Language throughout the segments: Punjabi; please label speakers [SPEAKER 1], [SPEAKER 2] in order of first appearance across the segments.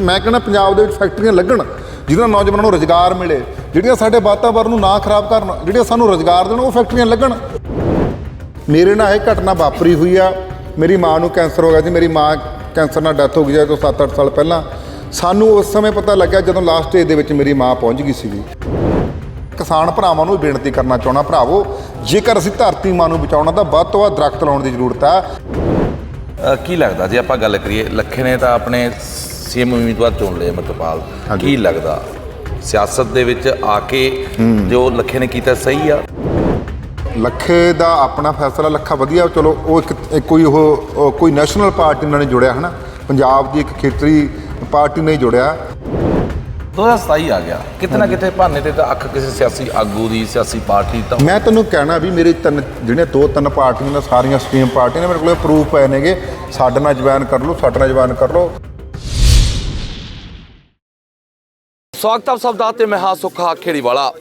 [SPEAKER 1] ਮੈਂ ਕਹਿੰਦਾ ਪੰਜਾਬ ਦੇ ਵਿੱਚ ਫੈਕਟਰੀਆਂ ਲੱਗਣ, ਜਿਹਨਾਂ ਨੌਜਵਾਨਾਂ ਨੂੰ ਰੋਜ਼ਗਾਰ ਮਿਲੇ, ਜਿਹੜੀਆਂ ਸਾਡੇ ਵਾਤਾਵਰਣ ਨੂੰ ਨਾ ਖਰਾਬ ਕਰਨ, ਜਿਹੜੀਆਂ ਸਾਨੂੰ ਰੋਜ਼ਗਾਰ ਦੇਣ, ਉਹ ਫੈਕਟਰੀਆਂ ਲੱਗਣ। ਮੇਰੇ ਨਾਲ ਇਹ ਘਟਨਾ ਵਾਪਰੀ ਹੋਈ ਆ। ਮੇਰੀ ਮਾਂ ਨੂੰ ਕੈਂਸਰ ਹੋ ਗਿਆ ਸੀ। ਮੇਰੀ ਮਾਂ ਕੈਂਸਰ ਨਾਲ ਡੈਥ ਹੋ ਗਈ ਹੈ ਤੋਂ 7-8 ਸਾਲ ਪਹਿਲਾਂ। ਸਾਨੂੰ ਉਸ ਸਮੇਂ ਪਤਾ ਲੱਗਿਆ ਜਦੋਂ ਲਾਸਟ ਸਟੇਜ ਦੇ ਵਿੱਚ ਮੇਰੀ ਮਾਂ ਪਹੁੰਚ ਗਈ ਸੀਗੀ। ਕਿਸਾਨ ਭਰਾਵਾਂ ਨੂੰ ਬੇਨਤੀ ਕਰਨਾ ਚਾਹਣਾ ਭਰਾਵੋ, ਜੇਕਰ ਅਸੀਂ ਧਰਤੀ ਮਾਂ ਨੂੰ ਬਚਾਉਣਾ, ਤਾਂ ਵੱਧ ਤੋਂ ਵੱਧ ਦਰਖਤ ਲਾਉਣ ਦੀ ਜ਼ਰੂਰਤ
[SPEAKER 2] ਆ। ਕੀ ਲੱਗਦਾ, ਜੇ ਆਪਾਂ ਗੱਲ ਕਰੀਏ, ਲੱਖੇ ਨੇ ਤਾਂ ਆਪਣੇ ਸੀਐਮ ਉਮੀਦਵਾਰ ਚੁਣ ਲਏ ਅਮਰਪਾਲ
[SPEAKER 1] ਹਾਂਜੀ।
[SPEAKER 2] ਕੀ ਲੱਗਦਾ? ਸਿਆਸਤ ਦੇ ਵਿੱਚ ਆ ਕੇ ਜੋ ਲੱਖੇ ਨੇ ਕੀਤਾ ਸਹੀ ਆ?
[SPEAKER 1] ਲੱਖੇ ਦਾ ਆਪਣਾ ਫੈਸਲਾ ਲੱਖਾ ਵਧੀਆ ਚਲੋ ਉਹ ਇੱਕ ਕੋਈ ਉਹ ਕੋਈ ਨੈਸ਼ਨਲ ਪਾਰਟੀ ਨਾਲ ਨਹੀਂ ਜੁੜਿਆ ਹਨਾ? ਪੰਜਾਬ ਦੀ ਇੱਕ ਖੇਤਰੀ ਪਾਰਟੀ ਨਹੀਂ ਜੁੜਿਆ।
[SPEAKER 2] 2027 ਆ ਗਿਆ। ਕਿਤੇ ਨਾ ਕਿਤੇ ਭਾਨੇ ਤੇ ਤਾਂ ਅੱਖ ਕਿਸੇ ਸਿਆਸੀ ਆਗੂ ਦੀ ਸਿਆਸੀ ਪਾਰਟੀ ਤਾਂ
[SPEAKER 1] ਮੈਂ ਤੈਨੂੰ ਕਹਿਣਾ ਵੀ ਮੇਰੇ ਤਿੰਨ ਜਿਹੜੀਆਂ ਦੋ ਤਿੰਨ ਪਾਰਟੀਆਂ ਨੇ ਸਾਰੀਆਂ ਸਟ੍ਰੀਮ ਪਾਰਟੀਆਂ ਨੇ ਮੇਰੇ ਕੋਲ ਪ੍ਰੂਫ ਪਏ ਨੇਗੇ। ਸਾਡੇ ਨਾਲ ਜੁਆਇਨ ਕਰ ਲਓ ਸਾਡੇ ਨਾਲ ਜੁਆਇਨ ਕਰ ਲਓ।
[SPEAKER 2] ਸਵਾਗਤ ਆਪ ਸਭ ਦਾ ਤੇ ਮੈਂ ਹਾਂ ਸੁੱਖਾ ਖੇੜੀਵਾਲਾ।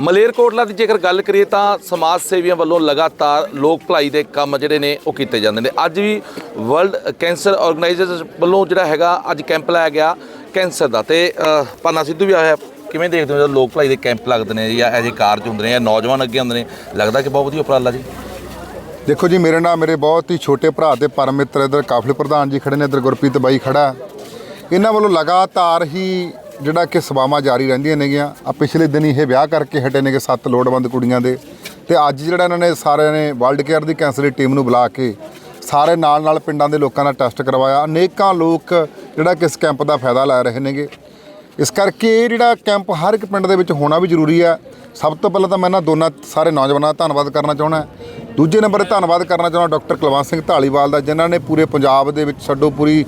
[SPEAKER 2] ਮਲੇਰਕੋਟਲਾ ਦੀ ਜੇਕਰ ਗੱਲ ਕਰੀਏ ਤਾਂ ਸਮਾਜ ਸੇਵੀਆਂ ਵੱਲੋਂ ਲਗਾਤਾਰ ਲੋਕ ਭਲਾਈ ਦੇ ਕੰਮ ਜਿਹੜੇ ਨੇ ਉਹ ਕੀਤੇ ਜਾਂਦੇ ਨੇ। ਅੱਜ ਵੀ ਵਰਲਡ ਕੈਂਸਰ ਆਰਗੇਨਾਈਜ਼ੇਸ਼ਨ ਵੱਲੋਂ ਜਿਹੜਾ ਹੈਗਾ ਅੱਜ ਕੈਂਪ ਲਾਇਆ ਗਿਆ ਕੈਂਸਰ ਦਾ ਤੇ ਅ, ਪਾਨਾ ਸਿੱਧੂ ਵੀ ਆਇਆ ਕਿਵੇਂ ਦੇਖਦੇ ਹੋ ਜਦੋਂ ਲੋਕ ਭਲਾਈ ਦੇ ਕੈਂਪ ਲੱਗਦੇ ਨੇ ਜਾਂ ਇਹੋ ਜਿਹੇ ਕਾਰਜ ਹੁੰਦੇ ਨੇ ਜਾਂ ਨੌਜਵਾਨ ਅੱਗੇ ਹੁੰਦੇ ਨੇ ਲੱਗਦਾ ਕਿ ਬਹੁਤ ਵਧੀਆ ਉਪਰਾਲਾ ਜੀ?
[SPEAKER 1] ਦੇਖੋ ਜੀ ਮੇਰੇ ਨਾਲ ਮੇਰੇ ਬਹੁਤ ਹੀ ਛੋਟੇ ਭਰਾ ਤੇ ਪਰਮ ਮਿੱਤਰ ਇਧਰ ਕਾਫਲੇ ਪ੍ਰਧਾਨ ਜੀ ਖੜੇ ਨੇ ਇਧਰ ਗੁਰਪ੍ਰੀਤ ਬਾਈ ਖੜਾ। ਇਹਨਾਂ ਵੱਲੋਂ ਲਗਾਤਾਰ ਹੀ ਜਿਹੜਾ ਕਿ ਸੇਵਾਵਾਂ ਜਾਰੀ ਰਹਿੰਦੀਆਂ ਨੇਗੀਆਂ। ਆ ਪਿਛਲੇ ਦਿਨ ਇਹ ਵਿਆਹ ਕਰਕੇ ਹਟੇ ਨੇਗੇ ਸੱਤ ਲੋੜਵੰਦ ਕੁੜੀਆਂ ਦੇ। ਤੇ ਅੱਜ ਜਿਹੜਾ ਇਹਨਾਂ ਨੇ ਸਾਰਿਆਂ ਨੇ ਵਰਲਡ ਕੇਅਰ ਦੀ ਕੈਂਸਰ ਦੀ ਟੀਮ ਨੂੰ ਬੁਲਾ ਕੇ ਸਾਰੇ ਨਾਲ ਨਾਲ ਪਿੰਡਾਂ ਦੇ ਲੋਕਾਂ ਦਾ ਟੈਸਟ ਕਰਵਾਇਆ। ਅਨੇਕਾਂ ਲੋਕ ਜਿਹੜਾ ਕਿ ਇਸ ਕੈਂਪ ਦਾ ਫਾਇਦਾ ਲੈ ਰਹੇ ਨੇਗੇ। ਇਸ ਕਰਕੇ ਇਹ ਜਿਹੜਾ ਕੈਂਪ ਹਰ ਇੱਕ ਪਿੰਡ ਦੇ ਵਿੱਚ ਹੋਣਾ ਵੀ ਜ਼ਰੂਰੀ ਹੈ। ਸਭ ਤੋਂ ਪਹਿਲਾਂ ਤਾਂ ਮੈਂ ਇਹਨਾਂ ਦੋਨਾਂ ਸਾਰੇ ਨੌਜਵਾਨਾਂ ਦਾ ਧੰਨਵਾਦ ਕਰਨਾ ਚਾਹੁੰਦਾ। ਦੂਜੇ ਨੰਬਰ 'ਤੇ ਧੰਨਵਾਦ ਕਰਨਾ ਚਾਹੁੰਦਾ ਡਾਕਟਰ ਕੁਲਵੰਤ ਸਿੰਘ ਢਾਲੀਵਾਲ ਦਾ, ਜਿਨ੍ਹਾਂ ਨੇ ਪੂਰੇ ਪੰਜਾਬ ਦੇ ਵਿੱਚ ਛੱਡੋ ਪੂਰੀ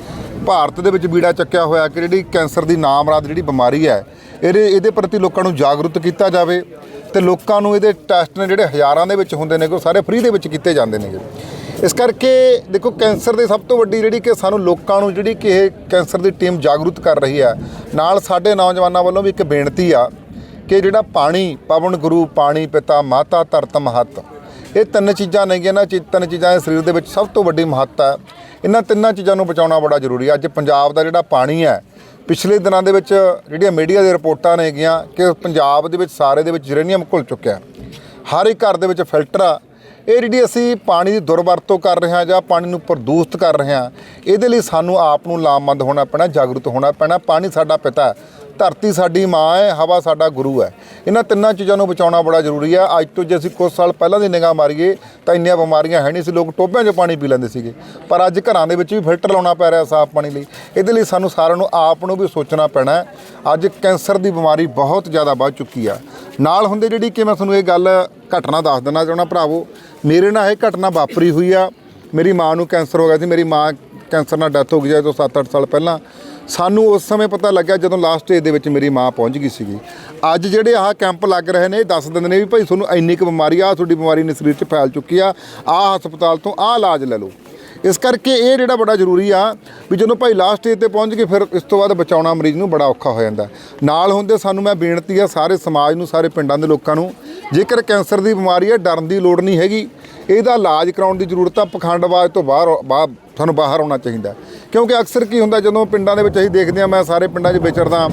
[SPEAKER 1] ਭਾਰਤ ਦੇ ਵਿੱਚ ਬੀੜਾ ਚੱਕਿਆ ਹੋਇਆ ਕਿ ਜਿਹੜੀ ਕੈਂਸਰ ਦੀ ਨਾਮਰਾਦ ਜਿਹੜੀ ਬਿਮਾਰੀ ਹੈ, ਇਹਦੇ ਇਹਦੇ ਪ੍ਰਤੀ ਲੋਕਾਂ ਨੂੰ ਜਾਗਰੂਕ ਕੀਤਾ ਜਾਵੇ ਤੇ ਲੋਕਾਂ ਨੂੰ ਇਹਦੇ ਟੈਸਟ ਨੇ ਜਿਹੜੇ ਹਜ਼ਾਰਾਂ ਦੇ ਵਿੱਚ ਹੁੰਦੇ ਨੇ ਉਹ ਸਾਰੇ ਫ੍ਰੀ ਦੇ ਵਿੱਚ ਕੀਤੇ ਜਾਂਦੇ ਨੇਗੇ। ਇਸ ਕਰਕੇ ਦੇਖੋ ਕੈਂਸਰ ਦੀ ਸਭ ਤੋਂ ਵੱਡੀ ਜਿਹੜੀ ਕਿ ਸਾਨੂੰ ਲੋਕਾਂ ਨੂੰ ਜਿਹੜੀ ਕਿ ਇਹ ਕੈਂਸਰ ਦੀ ਟੀਮ ਜਾਗਰੂਕ ਕਰ ਰਹੀ ਹੈ, ਨਾਲ ਸਾਡੇ ਨੌਜਵਾਨਾਂ ਵੱਲੋਂ ਵੀ ਇੱਕ ਬੇਨਤੀ ਆ ਕਿ ਜਿਹੜਾ ਪਾਣੀ, ਪਵਨ ਗੁਰੂ, ਪਾਣੀ ਪਿਤਾ, ਮਾਤਾ ਧਰਤ ਮਹਤ ਇਹ ਤਿੰਨ ਚੀਜ਼ਾਂ ਨੇਗੀਆਂ ਨਾ ਚੀ- ਤਿੰਨ ਚੀਜ਼ਾਂ ਦੇ ਸਰੀਰ ਦੇ ਵਿੱਚ ਸਭ ਤੋਂ ਵੱਡੀ ਮਹੱਤਤਾ ਹੈ। ਇਹਨਾਂ ਤਿੰਨਾਂ ਚੀਜ਼ਾਂ ਨੂੰ ਬਚਾਉਣਾ ਬੜਾ ਜ਼ਰੂਰੀ ਹੈ। ਅੱਜ ਪੰਜਾਬ ਦਾ ਜਿਹੜਾ ਪਾਣੀ ਹੈ, ਪਿਛਲੇ ਦਿਨਾਂ ਦੇ ਵਿੱਚ ਜਿਹੜੀਆਂ ਮੀਡੀਆ ਦੀਆਂ ਰਿਪੋਰਟਾਂ ਨੇਗੀਆਂ ਕਿ ਪੰਜਾਬ ਦੇ ਵਿੱਚ ਸਾਰੇ ਦੇ ਵਿੱਚ ਜਰੇਨੀਅਮ ਘੁਲ ਚੁੱਕਿਆ ਹੈ। ਹਰ ਇੱਕ ਘਰ ਦੇ ਵਿੱਚ ਫਿਲਟਰ ਆ। ਇਹ ਜਿਹੜੀ ਅਸੀਂ ਪਾਣੀ ਦੀ ਦੁਰਵਰਤੋਂ ਕਰ ਰਹੇ ਹਾਂ ਜਾਂ ਪਾਣੀ ਨੂੰ ਪ੍ਰਦੂਸ਼ਿਤ ਕਰ ਰਹੇ ਹਾਂ, ਇਹਦੇ ਲਈ ਸਾਨੂੰ ਆਪ ਨੂੰ ਲਾਮਬੰਦ ਹੋਣਾ ਪੈਣਾ, ਜਾਗਰੂਕ ਹੋਣਾ ਪੈਣਾ। ਪਾਣੀ ਸਾਡਾ ਪਿਤਾ ਹੈ। ਧਰਤੀ ਸਾਡੀ ਮਾਂ ਹੈ, ਹਵਾ ਸਾਡਾ ਗੁਰੂ ਹੈ। ਇਹਨਾਂ ਤਿੰਨਾਂ ਚੀਜ਼ਾਂ ਨੂੰ ਬਚਾਉਣਾ ਬੜਾ ਜ਼ਰੂਰੀ ਹੈ। ਅੱਜ ਤੋਂ ਜੇ ਅਸੀਂ ਕੁਝ ਸਾਲ ਪਹਿਲਾਂ ਦੀ ਨਿਗਾਹ ਮਾਰੀਏ, ਤਾਂ ਇੰਨੀਆਂ ਬਿਮਾਰੀਆਂ ਹੈ ਨਹੀਂ ਸੀ। ਲੋਕ ਟੋਭਿਆਂ 'ਚੋਂ ਪਾਣੀ ਪੀ ਲੈਂਦੇ ਸੀਗੇ। ਪਰ ਅੱਜ ਘਰਾਂ ਦੇ ਵਿੱਚ ਵੀ ਫਿਲਟਰ ਲਾਉਣਾ ਪੈ ਰਿਹਾ ਸਾਫ਼ ਪਾਣੀ ਲਈ। ਇਹਦੇ ਲਈ ਸਾਨੂੰ ਸਾਰਿਆਂ ਨੂੰ, ਆਪ ਨੂੰ ਵੀ ਸੋਚਣਾ ਪੈਣਾ ਅੱਜ ਕੈਂਸਰ ਦੀ ਬਿਮਾਰੀ ਬਹੁਤ ਜ਼ਿਆਦਾ ਵੱਧ ਚੁੱਕੀ ਆ। ਨਾਲ ਹੁੰਦੇ ਜਿਹੜੀ ਕਿ ਮੈਂ ਤੁਹਾਨੂੰ ਇਹ ਗੱਲ ਘਟਨਾ ਦੱਸ ਦੇਣਾ ਚਾਹੁੰਦਾ ਭਰਾਵੋ, ਮੇਰੇ ਨਾਲ ਇਹ ਘਟਨਾ ਵਾਪਰੀ ਹੋਈ ਆ। ਮੇਰੀ ਮਾਂ ਨੂੰ ਕੈਂਸਰ ਹੋ ਗਿਆ ਸੀ। ਮੇਰੀ ਮਾਂ ਕੈਂਸਰ ਨਾਲ ਡੈਥ ਹੋ ਗਈ ਹੈ ਤੋਂ 7-8 ਸਾਲ ਪਹਿਲਾਂ। ਸਾਨੂੰ ਉਸ ਸਮੇਂ ਪਤਾ ਲੱਗਿਆ ਜਦੋਂ ਲਾਸਟ ਸਟੇਜ ਦੇ ਵਿੱਚ ਮੇਰੀ ਮਾਂ ਪਹੁੰਚ ਗਈ ਸੀਗੀ। ਅੱਜ ਜਿਹੜੇ ਆਹ ਕੈਂਪ ਲੱਗ ਰਹੇ ਨੇ, ਇਹ ਦੱਸ ਦਿੰਦੇ ਨੇ ਵੀ ਭਾਈ, ਤੁਹਾਨੂੰ ਇੰਨੀ ਕੁ ਬਿਮਾਰੀ ਆ ਤੁਹਾਡੀ ਬਿਮਾਰੀ ਨੇ ਸਰੀਰ 'ਚ ਫੈਲ ਚੁੱਕੀ ਆ, ਆਹ ਹਸਪਤਾਲ ਤੋਂ ਆਹ ਇਲਾਜ ਲੈ ਲਓ। ਇਸ ਕਰਕੇ ਇਹ ਜਿਹੜਾ ਬੜਾ ਜ਼ਰੂਰੀ ਆ ਵੀ ਜਦੋਂ ਭਾਈ ਲਾਸਟ ਸਟੇਜ ਤੇ ਪਹੁੰਚ ਗਏ, ਫਿਰ ਇਸ ਤੋਂ ਬਾਅਦ ਬਚਾਉਣਾ ਮਰੀਜ਼ ਨੂੰ ਬੜਾ ਔਖਾ ਹੋ ਜਾਂਦਾ। ਨਾਲ ਹੁੰਦੇ ਸਾਨੂੰ ਮੈਂ ਬੇਨਤੀ ਆ, ਸਾਰੇ ਸਮਾਜ ਨੂੰ, ਸਾਰੇ ਪਿੰਡਾਂ ਦੇ ਲੋਕਾਂ ਨੂੰ, ਜੇਕਰ ਕੈਂਸਰ ਦੀ ਬਿਮਾਰੀ ਹੈ ਡਰਨ ਦੀ ਲੋੜ ਨਹੀਂ ਹੈਗੀ। ਇਹਦਾ ਇਲਾਜ ਕਰਾਉਣ ਦੀ ਜ਼ਰੂਰਤ ਆ ਪਖੰਡਵਾਦ ਤੋਂ ਬਾਹਰ ਬਾਹਰ ਤੁਹਾਨੂੰ ਬਾਹਰ ਆਉਣਾ ਚਾਹੀਦਾ। ਕਿਉਂਕਿ ਅਕਸਰ ਕੀ ਹੁੰਦਾ, ਜਦੋਂ ਪਿੰਡਾਂ ਦੇ ਵਿੱਚ ਅਸੀਂ ਦੇਖਦੇ ਆ ਮੈਂ ਸਾਰੇ ਪਿੰਡਾਂ 'ਚ ਵਿਚਰਦਾ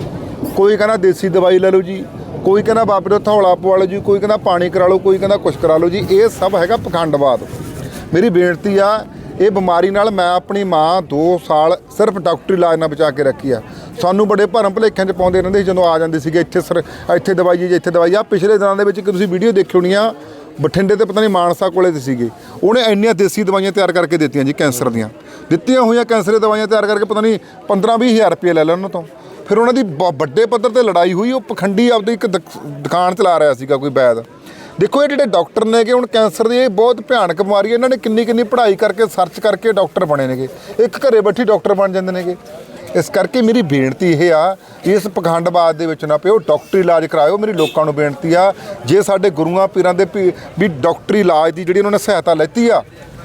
[SPEAKER 1] ਕੋਈ ਕਹਿੰਦਾ ਦੇਸੀ ਦਵਾਈ ਲੈ ਲਓ ਜੀ, ਕੋਈ ਕਹਿੰਦਾ ਬਾਬੇ ਤੋਂ ਥੌਲਾ ਪਵਾ ਲਓ ਜੀ, ਕੋਈ ਕਹਿੰਦਾ ਪਾਣੀ ਕਰਾ ਲਓ, ਕੋਈ ਕਹਿੰਦਾ ਕੁਛ ਕਰਾ ਲਓ ਜੀ, ਇਹ ਸਭ ਹੈਗਾ ਪਖੰਡਵਾਦ ਮੇਰੀ ਬੇਨਤੀ ਆ, ਇਹ ਬਿਮਾਰੀ ਨਾਲ ਮੈਂ ਆਪਣੀ ਮਾਂ 2 ਸਾਲ ਸਿਰਫ ਡਾਕਟਰੀ ਇਲਾਜ ਨਾਲ ਬਚਾ ਕੇ ਰੱਖੀ ਆ। ਸਾਨੂੰ ਬੜੇ ਭਰਮ ਭੁਲੇਖਿਆਂ 'ਚ ਪਾਉਂਦੇ ਰਹਿੰਦੇ ਸੀ ਜਦੋਂ ਆ ਜਾਂਦੇ ਸੀਗੇ, ਇੱਥੇ ਸਰ ਇੱਥੇ ਦਵਾਈ ਜੀ, ਇੱਥੇ ਦਵਾਈ ਆ। ਪਿਛਲੇ ਦਿਨਾਂ ਦੇ ਵਿੱਚ ਇੱਕ ਤੁਸੀਂ ਵੀਡੀਓ ਦੇਖੀ ਹੋਣੀ ਆ ਬਠਿੰਡੇ ਤੇ ਪਤਾ ਨਹੀਂ ਮਾਨਸਾ ਕੋਲੇ ਤੇ ਸੀਗੇ। ਉਹਨੇ ਇੰਨੀਆਂ ਦੇਸੀ ਦਵਾਈਆਂ ਤਿਆਰ ਕਰਕੇ ਦਿੱਤੀਆਂ ਜੀ ਕੈਂਸਰ ਦੀਆਂ। ਦਿੱਤੀਆਂ ਹੋਈਆਂ ਕੈਂਸਰ ਦੀਆਂ ਦਵਾਈਆਂ ਤਿਆਰ ਕਰਕੇ ਪਤਾ ਨਹੀਂ 15 ਹਜ਼ਾਰ ਰੁਪਏ ਲੈ ਲੈਣ ਉਹਨਾਂ ਤੋਂ। ਫਿਰ ਉਹਨਾਂ ਦੀ ਬ- ਵੱਡੇ ਪੱਧਰ ਤੇ ਲੜਾਈ ਹੋਈ, ਉਹ ਪਖੰਡੀ ਆਪਦੀ ਇੱਕ ਦੁਕ- ਦੁਕਾਨ ਚਲਾ ਰਿਹਾ ਸੀਗਾ ਕੋਈ ਬੈਦ। ਦੇਖੋ ਇਹ ਜਿਹੜੇ ਡਾਕਟਰ ਨੇਗੇ, ਹੁਣ ਕੈਂਸਰ ਦੀ ਇਹ ਬਹੁਤ ਭਿਆਨਕ ਬਿਮਾਰੀ ਹੈ। ਇਹਨਾਂ ਨੇ ਕਿੰਨੀ ਕਿੰਨੀ ਪੜ੍ਹਾਈ ਕਰਕੇ, ਸਰਚ ਕਰਕੇ ਡਾਕਟਰ ਬਣੇ ਨੇਗੇ। ਇੱਕ ਘਰੇ ਬੈਠੀ ਡਾਕਟਰ ਬਣ ਜਾਂਦੇ ਨੇਗੇ। ਇਸ ਕਰਕੇ ਮੇਰੀ ਬੇਨਤੀ ਇਹ ਆ, ਇਸ ਪਖੰਡਵਾਦ ਦੇ ਵਿੱਚ ਨਾ ਪਿਓ, ਡਾਕਟਰੀ ਇਲਾਜ ਕਰਾਇਓ, ਮੇਰੀ ਲੋਕਾਂ ਨੂੰ ਬੇਨਤੀ ਆ, ਜੇ ਸਾਡੇ ਗੁਰੂਆਂ ਪੀਰਾਂ ਦੇ ਵੀ ਵੀ ਡਾਕਟਰੀ ਇਲਾਜ ਦੀ ਜਿਹੜੀ ਉਹਨਾਂ ਨੇ ਸਹਾਇਤਾ ਲੈਤੀ ਆ,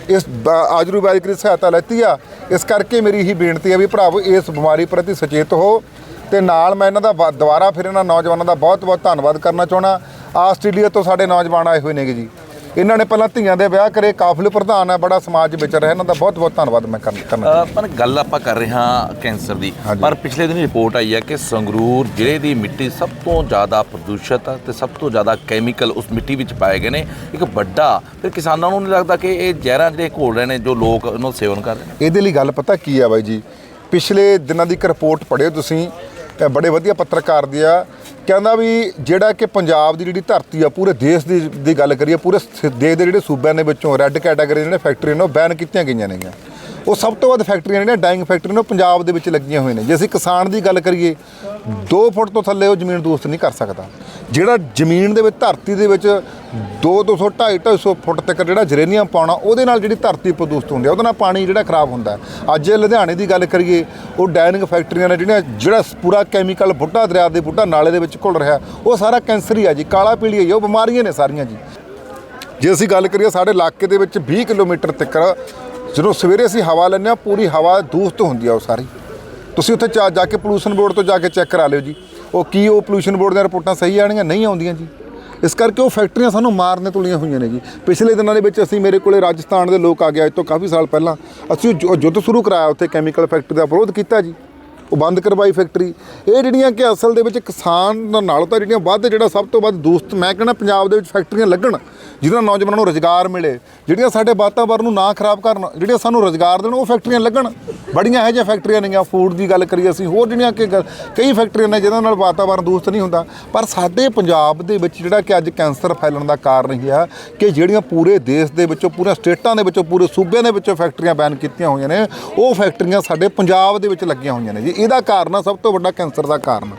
[SPEAKER 1] ਇਸ ਆਯੁਰਵੈਦਿਕ ਦੀ ਸਹਾਇਤਾ ਲੈਤੀ ਆ, ਇਸ ਕਰਕੇ ਮੇਰੀ ਇਹੀ ਬੇਨਤੀ ਆ ਵੀ ਭਰਾਵੋ, ਇਸ ਬਿਮਾਰੀ ਪ੍ਰਤੀ ਸੁਚੇਤ ਹੋ ਤੇ ਨਾਲ ਮੈਂ ਇਹਨਾਂ ਦਾ ਵਾ- ਦੁਬਾਰਾ ਫਿਰ ਇਹਨਾਂ ਨੌਜਵਾਨਾਂ ਦਾ ਬਹੁਤ ਬਹੁਤ ਧੰਨਵਾਦ ਕਰਨਾ ਚਾਹਣਾ ਆਸਟ੍ਰੇਲੀਆ ਤੋਂ ਸਾਡੇ ਨੌਜਵਾਨ ਆਏ ਹੋਏ ਨੇਗੇ ਜੀ। ਇਹਨਾਂ ਨੇ ਪਹਿਲਾਂ ਧੀਆਂ ਦੇ ਵਿਆਹ ਕਰੇ ਕਾਫਲੇ ਪ੍ਰਧਾਨ ਹੈ ਬੜਾ ਸਮਾਜ ਵਿੱਚ ਰਿਹਾ ਇਹਨਾਂ ਦਾ ਬਹੁਤ ਬਹੁਤ ਧੰਨਵਾਦ ਮੈਂ ਕਰਨ-
[SPEAKER 2] ਪਰ ਗੱਲ ਆਪਾਂ ਕਰ ਰਹੇ ਹਾਂ ਕੈਂਸਰ ਦੀ। ਪਰ ਪਿਛਲੇ ਦਿਨ ਰਿਪੋਰਟ ਆਈ ਹੈ ਕਿ ਸੰਗਰੂਰ ਜ਼ਿਲ੍ਹੇ ਦੀ ਮਿੱਟੀ ਸਭ ਤੋਂ ਜ਼ਿਆਦਾ ਪ੍ਰਦੂਸ਼ਿਤ ਹੈ ਤੇ ਸਭ ਤੋਂ ਜ਼ਿਆਦਾ ਕੈਮੀਕਲ ਉਸ ਮਿੱਟੀ ਵਿੱਚ ਪਾਏ ਗਏ ਨੇ। ਇੱਕ ਵੱਡਾ ਫਿਰ ਕਿਸਾਨਾਂ ਨੂੰ ਨਹੀਂ ਲੱਗਦਾ ਕਿ ਇਹ ਜ਼ਹਿਰਾਂ ਜਿਹੜੇ ਘੋਲ ਰਹੇ ਨੇ ਜੋ ਲੋਕ ਇਹਨੂੰ ਸੇਵਨ ਕਰ ਰਹੇ ਨੇ?
[SPEAKER 1] ਇਹਦੇ ਲਈ ਗੱਲ ਪਤਾ ਕੀ ਆ ਬਾਈ ਜੀ? ਪਿਛਲੇ ਦਿਨਾਂ ਦੀ ਇੱਕ ਰਿਪੋਰਟ ਪੜ੍ਹਿਓ ਤੁਸੀਂ ਬੜੇ ਵਧੀਆ ਪੱਤਰਕਾਰ ਦੀ ਆ। ਕਹਿੰਦਾ ਵੀ ਜਿਹੜਾ ਕਿ ਪੰਜਾਬ ਦੀ ਜਿਹੜੀ ਧਰਤੀ ਆ, ਪੂਰੇ ਦੇਸ਼ ਦੀ ਦੀ ਗੱਲ ਕਰੀਏ, ਪੂਰੇ ਸ- ਦੇਸ਼ ਦੇ ਜਿਹੜੇ ਸੂਬਿਆਂ ਦੇ ਵਿੱਚੋਂ ਰੈੱਡ ਕੈਟਾਗਰੀ ਜਿਹੜੇ ਫੈਕਟਰੀ ਨੇ, ਉਹ ਬੈਨ ਕੀਤੀਆਂ ਗਈਆਂ ਨੇਗੀਆਂ। ਉਹ ਸਭ ਤੋਂ ਵੱਧ ਫੈਕਟਰੀਆਂ ਜਿਹੜੀਆਂ ਡਾਈਂਗ ਫੈਕਟਰੀ ਨੇ ਉਹ ਪੰਜਾਬ ਦੇ ਵਿੱਚ ਲੱਗੀਆਂ ਹੋਈਆਂ ਨੇ। ਜੇ ਅਸੀਂ ਕਿਸਾਨ ਦੀ ਗੱਲ ਕਰੀਏ 2 ਫੁੱਟ ਤੋਂ ਥੱਲੇ ਉਹ ਜ਼ਮੀਨ ਦੋਸਤ ਨਹੀਂ ਕਰ ਸਕਦਾ। ਜਿਹੜਾ ਜ਼ਮੀਨ ਦੇ ਵਿੱਚ ਧਰਤੀ ਦੇ ਵਿੱਚ 2 200 250 250 ਫੁੱਟ ਤੱਕ ਜਿਹੜਾ ਜਰੇਨੀਅਮ ਪਾਉਣਾ ਉਹਦੇ ਨਾਲ ਜਿਹੜੀ ਧਰਤੀ ਪ੍ਰਦੂਸ਼ਿਤ ਹੁੰਦੀ ਹੈ ਉਹਦੇ ਨਾਲ ਪਾਣੀ ਜਿਹੜਾ ਖਰਾਬ ਹੁੰਦਾ ਅੱਜ ਇਹ ਲੁਧਿਆਣੇ ਦੀ ਗੱਲ ਕਰੀਏ ਉਹ ਡਾਈਨਿੰਗ ਫੈਕਟਰੀਆਂ ਨੇ ਜਿਹੜੀਆਂ ਜਿਹੜਾ ਪੂਰਾ ਕੈਮੀਕਲ ਬੁੱਢਾ ਦਰਿਆ ਦੇ ਬੁੱਢਾ ਨਾਲੇ ਦੇ ਵਿੱਚ ਘੁਲ ਰਿਹਾ ਉਹ ਸਾਰਾ ਕੈਂਸਰ ਹੀ ਆ ਜੀ ਕਾਲਾ ਪੀਲੀ ਹੈ ਜੀ, ਉਹ ਬਿਮਾਰੀਆਂ ਨੇ ਸਾਰੀਆਂ ਜੀ। ਜੇ ਅਸੀਂ ਗੱਲ ਕਰੀਏ ਸਾਡੇ ਇਲਾਕੇ ਦੇ ਵਿੱਚ 20 ਕਿਲੋਮੀਟਰ ਤੱਕ ਜਦੋਂ ਸਵੇਰੇ ਅਸੀਂ ਹਵਾ ਲੈਂਦੇ ਹਾਂ, ਪੂਰੀ ਹਵਾ ਦੂਸ਼ਿਤ ਹੁੰਦੀ ਆ ਉਹ ਸਾਰੀ। ਤੁਸੀਂ ਉੱਥੇ ਜਾ ਜਾ ਕੇ ਪੋਲੂਸ਼ਨ ਬੋਰਡ ਤੋਂ ਜਾ ਕੇ ਚੈੱਕ ਕਰਾ ਲਿਓ ਜੀ। ਉਹ ਕੀ ਉਹ ਪੋਲੂਸ਼ਨ ਬੋਰਡ ਦੀਆਂ ਰਿਪੋਰਟਾਂ ਸਹੀ ਆਣਗੀਆਂ ਨਹੀਂ ਆਉਂਦੀਆਂ ਜੀ। ਇਸ ਕਰਕੇ ਉਹ ਫੈਕਟਰੀਆਂ ਸਾਨੂੰ ਮਾਰਨੇ ਤੁਲੀਆਂ ਹੋਈਆਂ ਨੇ ਜੀ। ਪਿਛਲੇ ਦਿਨਾਂ ਦੇ ਵਿੱਚ ਅਸੀਂ ਮੇਰੇ ਕੋਲੇ ਰਾਜਸਥਾਨ ਦੇ ਲੋਕ ਆ ਗਏ, ਅੱਜ ਤੋਂ ਕਾਫੀ ਸਾਲ ਪਹਿਲਾਂ। ਅਸੀਂ ਉਹ ਯੁੱਧ ਸ਼ੁਰੂ ਕਰਾਇਆ ਉੱਥੇ ਕੈਮੀਕਲ ਫੈਕਟਰੀ ਦਾ ਵਿਰੋਧ ਕੀਤਾ ਜੀ। ਉਹ ਬੰਦ ਕਰਵਾਈ ਫੈਕਟਰੀ। ਇਹ ਜਿਹੜੀਆਂ ਕਿ ਅਸਲ ਦੇ ਵਿੱਚ ਕਿਸਾਨ ਨਾਲੋਂ ਤਾਂ ਜਿਹੜੀਆਂ ਵੱਧ, ਜਿਹੜਾ ਸਭ ਤੋਂ ਵੱਧ ਦੋਸਤ ਮੈਂ ਕਹਿੰਦਾ ਪੰਜਾਬ ਦੇ ਵਿੱਚ ਫੈਕਟਰੀਆਂ ਲੱਗਣ, ਜਿਹਨਾਂ ਨੌਜਵਾਨਾਂ ਨੂੰ ਰੋਜ਼ਗਾਰ ਮਿਲੇ, ਜਿਹੜੀਆਂ ਸਾਡੇ ਵਾਤਾਵਰਨ ਨੂੰ ਨਾ ਖਰਾਬ ਕਰਨ, ਜਿਹੜੀਆਂ ਸਾਨੂੰ ਰੋਜ਼ਗਾਰ ਦੇਣ, ਉਹ ਫੈਕਟਰੀਆਂ ਲੱਗਣ। ਬੜੀਆਂ ਇਹੋ ਜਿਹੀਆਂ ਫੈਕਟਰੀਆਂ ਨੇਗੀਆਂ ਫੂਡ ਦੀ ਗੱਲ ਕਰੀਏ ਅਸੀਂ, ਹੋਰ ਜਿਹੜੀਆਂ ਕਿ ਗ- ਕਈ ਫੈਕਟਰੀਆਂ ਨੇ ਜਿਹਨਾਂ ਨਾਲ ਵਾਤਾਵਰਨ ਦੋਸਤ ਨਹੀਂ ਹੁੰਦਾ। ਪਰ ਸਾਡੇ ਪੰਜਾਬ ਦੇ ਵਿੱਚ ਜਿਹੜਾ ਕਿ ਅੱਜ ਕੈਂਸਰ ਫੈਲਣ ਦਾ ਕਾਰਨ ਹੀ ਆ ਕਿ ਜਿਹੜੀਆਂ ਪੂਰੇ ਦੇਸ਼ ਦੇ ਵਿੱਚੋਂ ਪੂਰੇ ਸਟੇਟਾਂ ਦੇ ਵਿੱਚੋਂ, ਪੂਰੇ ਸੂਬਿਆਂ ਦੇ ਵਿੱਚੋਂ ਫੈਕਟਰੀਆਂ ਬੈਨ ਕੀਤੀਆਂ ਹੋਈਆਂ ਨੇ, ਉਹ ਫੈਕਟਰੀਆਂ ਸਾਡੇ ਪੰਜਾਬ ਦੇ ਵਿੱਚ ਲੱਗੀਆਂ ਹੋਈਆਂ ਨੇ ਜੀ। ਇਹਦਾ ਕਾਰਨ ਆ, ਸਭ ਤੋਂ ਵੱਡਾ ਕੈਂਸਰ ਦਾ ਕਾਰਨ।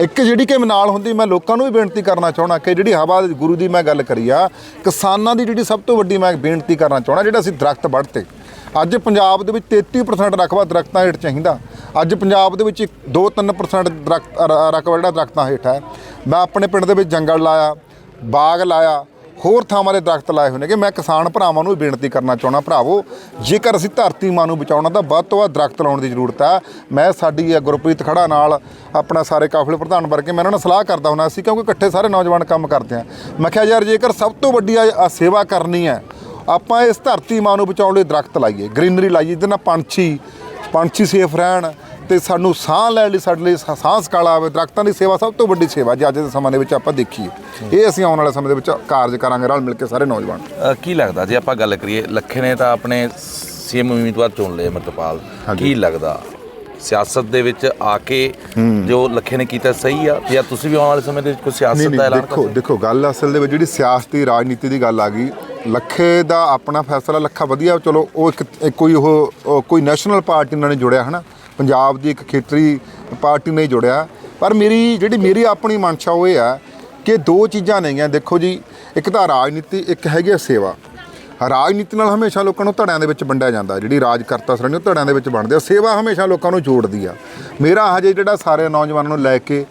[SPEAKER 1] ਇੱਕ ਜਿਹੜੀ ਕਿ ਨਾਲ ਹੁੰਦੀ, ਮੈਂ ਲੋਕਾਂ ਨੂੰ ਵੀ ਬੇਨਤੀ ਕਰਨਾ ਚਾਹਣਾ ਕਿ ਜਿਹੜੀ ਹਵਾ ਗੁਰੂ ਦੀ ਮੈਂ ਗੱਲ ਕਰੀ ਆ, ਕਿਸਾਨਾਂ ਦੀ ਜਿਹੜੀ ਸਭ ਤੋਂ ਵੱਡੀ ਮੈਂ ਬੇਨਤੀ ਕਰਨਾ ਚਾਹਣਾ ਜਿਹੜਾ ਅਸੀਂ ਦਰਖਤ ਵੱਢਤੇ। ਅੱਜ ਪੰਜਾਬ ਦੇ ਵਿੱਚ 33% ਰਕਬਾ ਦਰਖਤਾਂ ਹੇਠ ਚਾਹੀਦਾ। ਅੱਜ ਪੰਜਾਬ ਦੇ ਵਿੱਚ 2-3% ਦਰਖਤ ਰ- ਰਕਬਾ ਜਿਹੜਾ ਦਰਖਤਾਂ ਹੇਠ ਹੈ। ਮੈਂ ਆਪਣੇ ਪਿੰਡ ਦੇ ਵਿੱਚ ਜੰਗਲ ਲਾਇਆ, ਬਾਗ ਲਾਇਆ ਹੋਰ ਥਾਵਾਂ ਦੇ ਦਰਖਤ ਲਾਏ ਹੋਏ ਨੇ ਕਿ ਮੈਂ ਕਿਸਾਨ ਭਰਾਵਾਂ ਨੂੰ ਵੀ ਬੇਨਤੀ ਕਰਨਾ ਚਾਹਣਾ ਭਰਾਵੋ, ਜੇਕਰ ਅਸੀਂ ਧਰਤੀ ਮਾਂ ਨੂੰ ਬਚਾਉਣਾ ਤਾਂ ਵੱਧ ਤੋਂ ਵੱਧ ਦਰਖਤ ਲਾਉਣ ਦੀ ਜ਼ਰੂਰਤ ਹੈ ਮੈਂ ਸਾਡੀ ਇਹ ਗੁਰਪ੍ਰੀਤ ਖੜਾ ਨਾਲ ਆਪਣਾ ਸਾਰੇ ਕਾਫਲੇ ਪ੍ਰਧਾਨ ਵਰਗੇ, ਮੈਂ ਉਹਨਾਂ ਨਾਲ ਸਲਾਹ ਕਰਦਾ ਹੁੰਦਾ ਸੀ, ਕਿਉਂਕਿ ਇਕੱਠੇ ਸਾਰੇ ਨੌਜਵਾਨ ਕੰਮ ਕਰਦੇ ਆ। ਮੈਂ ਕਿਹਾ, ਯਾਰ, ਜੇਕਰ ਸਭ ਤੋਂ ਵੱਡੀ ਆ ਆ ਸੇਵਾ ਕਰਨੀ ਹੈ, ਆਪਾਂ ਇਸ ਧਰਤੀ ਮਾਂ ਨੂੰ ਬਚਾਉਣ ਲਈ ਦਰਖਤ ਲਾਈਏ, ਗ੍ਰੀਨਰੀ ਲਾਈਏ, ਜਿਹਦੇ ਨਾਲ ਪੰਛੀ ਪੰਛੀ ਸੇਫ ਰਹਿਣ ਤੇ ਸਾਨੂੰ ਸਾਹ ਲੈਣ ਲਈ ਸਾਡੇ ਲਈ ਸਾਹ ਸਕਾਲਾ ਆਵੇ ਦਰਖਤਾਂ ਦੀ ਸੇਵਾ ਸਭ ਤੋਂ ਵੱਡੀ ਸੇਵਾ ਜੇ ਅੱਜ ਦੇ ਸਮੇਂ ਦੇ ਵਿੱਚ ਆਪਾਂ ਦੇਖੀਏ। ਇਹ ਅਸੀਂ ਆਉਣ ਵਾਲੇ ਸਮੇਂ ਦੇ ਵਿੱਚ ਕਾਰਜ ਕਰਾਂਗੇ ਰਲ ਮਿਲ ਕੇ ਸਾਰੇ ਨੌਜਵਾਨ।
[SPEAKER 2] ਕੀ ਲੱਗਦਾ ਜੇ ਆਪਾਂ ਗੱਲ ਕਰੀਏ ਲੱਖੇ ਨੇ ਤਾਂ ਆਪਣੇ ਸੀਐਮ ਉਮੀਦਵਾਰ ਚੁਣ ਲਏ ਅਮਰਤਪਾਲ ਕੀ ਲੱਗਦਾ ਸਿਆਸਤ ਦੇ ਵਿੱਚ ਆ ਕੇ ਜੋ ਲੱਖੇ ਨੇ ਕੀਤਾ ਸਹੀ ਆ ਜਾਂ ਤੁਸੀਂ ਵੀ ਆਉਣ ਵਾਲੇ ਸਮੇਂ ਦੇ ਵਿੱਚ ਕੋਈ ਸਿਆਸਤ ਦਾ ਐਲਾਨ
[SPEAKER 1] ਦੇਖੋ ਦੇਖੋ ਗੱਲ ਅਸਲ ਦੇ ਵਿੱਚ ਜਿਹੜੀ ਸਿਆਸਤੀ ਰਾਜਨੀਤੀ ਦੀ ਗੱਲ ਆ ਗਈ ਲੱਖੇ ਦਾ ਆਪਣਾ ਫੈਸਲਾ ਲੱਖਾ ਵਧੀਆ ਚਲੋ ਉਹ ਇੱਕ ਕੋਈ ਉਹ ਕੋਈ ਨੈਸ਼ਨਲ ਪਾਰਟੀ ਨਾਲ ਜੁੜਿਆ ਹਨਾ? ਪੰਜਾਬ ਦੀ ਇੱਕ ਖੇਤਰੀ ਪਾਰਟੀ ਨਹੀਂ ਜੁੜਿਆ। ਪਰ ਮੇਰੀ, ਜਿਹੜੀ ਮੇਰੀ ਆਪਣੀ ਮਨਸ਼ਾ ਉਹ ਇਹ ਆ ਕਿ ਦੋ ਚੀਜ਼ਾਂ ਨੇਗੀਆਂ। ਦੇਖੋ ਜੀ, ਇੱਕ ਤਾਂ ਰਾਜਨੀਤੀ, ਇੱਕ ਹੈਗੀ ਆ ਸੇਵਾ। ਰਾਜਨੀਤੀ ਨਾਲ ਹਮੇਸ਼ਾ ਲੋਕਾਂ ਨੂੰ ਧੜਿਆਂ ਦੇ ਵਿੱਚ ਵੰਡਿਆ ਜਾਂਦਾ। ਜਿਹੜੀ ਰਾਜਕਰਤਾ ਸ਼੍ਰੇਣੀ ਉਹ ਧੜਿਆਂ ਦੇ ਵਿੱਚ ਵੰਡਦੇ ਆ। ਸੇਵਾ ਹਮੇਸ਼ਾ ਲੋਕਾਂ ਨੂੰ ਜੋੜਦੀ ਆ। ਮੇਰਾ ਹਜੇ ਜਿਹੜਾ ਸਾਰੇ ਨੌਜਵਾਨਾਂ ਨੂੰ ਲੈ ਕੇ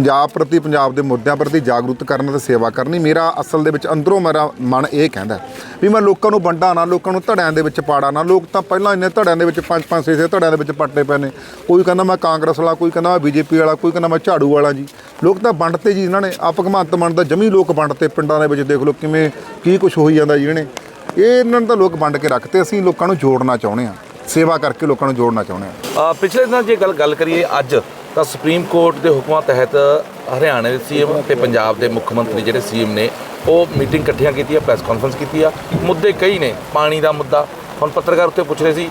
[SPEAKER 1] ਪੰਜਾਬ ਪ੍ਰਤੀ, ਪੰਜਾਬ ਦੇ ਮੁੱਦਿਆਂ ਪ੍ਰਤੀ ਜਾਗਰੂਕ ਕਰਨ ਤੇ ਸੇਵਾ ਕਰਨੀ ਮੇਰਾ ਅਸਲ ਦੇ ਵਿੱਚ ਅੰਦਰੋਂ ਮੇਰਾ ਮਨ ਇਹ ਕਹਿੰਦਾ ਵੀ ਮੈਂ ਲੋਕਾਂ ਨੂੰ ਵੰਡਾ ਨਾ, ਲੋਕਾਂ ਨੂੰ ਧੜਿਆਂ ਦੇ ਵਿੱਚ ਪਾੜਾ ਨਾ। ਲੋਕ ਤਾਂ ਪਹਿਲਾਂ ਇੰਨੇ ਧੜਿਆਂ ਦੇ ਵਿੱਚ ਪੰਜ ਪੰਜ, ਛੇ ਛੇ ਧੜਿਆਂ ਦੇ ਵਿੱਚ ਪੱਟੇ ਪਏ ਨੇ। ਕੋਈ ਕਹਿੰਦਾ ਮੈਂ ਕਾਂਗਰਸ ਵਾਲਾ, ਕੋਈ ਕਹਿੰਦਾ ਮੈਂ ਬੀਜੇਪੀ ਵਾਲਾ, ਕੋਈ ਕਹਿੰਦਾ ਮੈਂ ਝਾੜੂ ਵਾਲਾ ਜੀ। ਲੋਕ ਤਾਂ ਵੰਡਤੇ ਜੀ ਇਹਨਾਂ ਨੇ। ਆਪ ਭਗਵੰਤ ਮਾਨ ਦਾ ਜਮੀ ਲੋਕ ਵੰਡਤੇ ਪਿੰਡਾਂ ਦੇ ਵਿੱਚ। ਦੇਖ ਲਓ ਕਿਵੇਂ, ਕੀ ਕੁਝ ਹੋਈ ਜਾਂਦਾ ਜੀ ਇਹਨੇ। ਇਹ ਇਹਨਾਂ ਨੂੰ ਤਾਂ ਲੋਕ ਵੰਡ ਕੇ ਰੱਖਤੇ। ਅਸੀਂ ਲੋਕਾਂ ਨੂੰ ਜੋੜਨਾ ਚਾਹੁੰਦੇ ਆ ਸੇਵਾ ਕਰਕੇ ਲੋਕਾਂ ਨੂੰ ਜੋੜਨਾ ਚਾਹੁੰਦੇ ਆ
[SPEAKER 2] ਪਿਛਲੇ ਦਿਨਾਂ ਜੇ ਗੱਲ ਗੱਲ ਕਰੀਏ ਅੱਜ ਤਾਂ ਸੁਪਰੀਮ ਕੋਰਟ ਦੇ ਹੁਕਮਾਂ ਤਹਿਤ ਹਰਿਆਣਾ ਦੇ ਸੀਐਮ ਤੇ ਪੰਜਾਬ ਦੇ ਮੁੱਖ ਮੰਤਰੀ ਜਿਹੜੇ ਸੀਐਮ ਨੇ, ਉਹ ਮੀਟਿੰਗ ਇਕੱਠੀਆਂ ਕੀਤੀ ਆ ਪ੍ਰੈਸ ਕਾਨਫਰੰਸ ਕੀਤੀ ਆ ਮੁੱਦੇ ਕਈ ਨੇ, ਪਾਣੀ ਦਾ ਮੁੱਦਾ। ਹੁਣ ਪੱਤਰਕਾਰ ਉੱਤੇ ਪੁੱਛ ਰਹੇ ਸੀ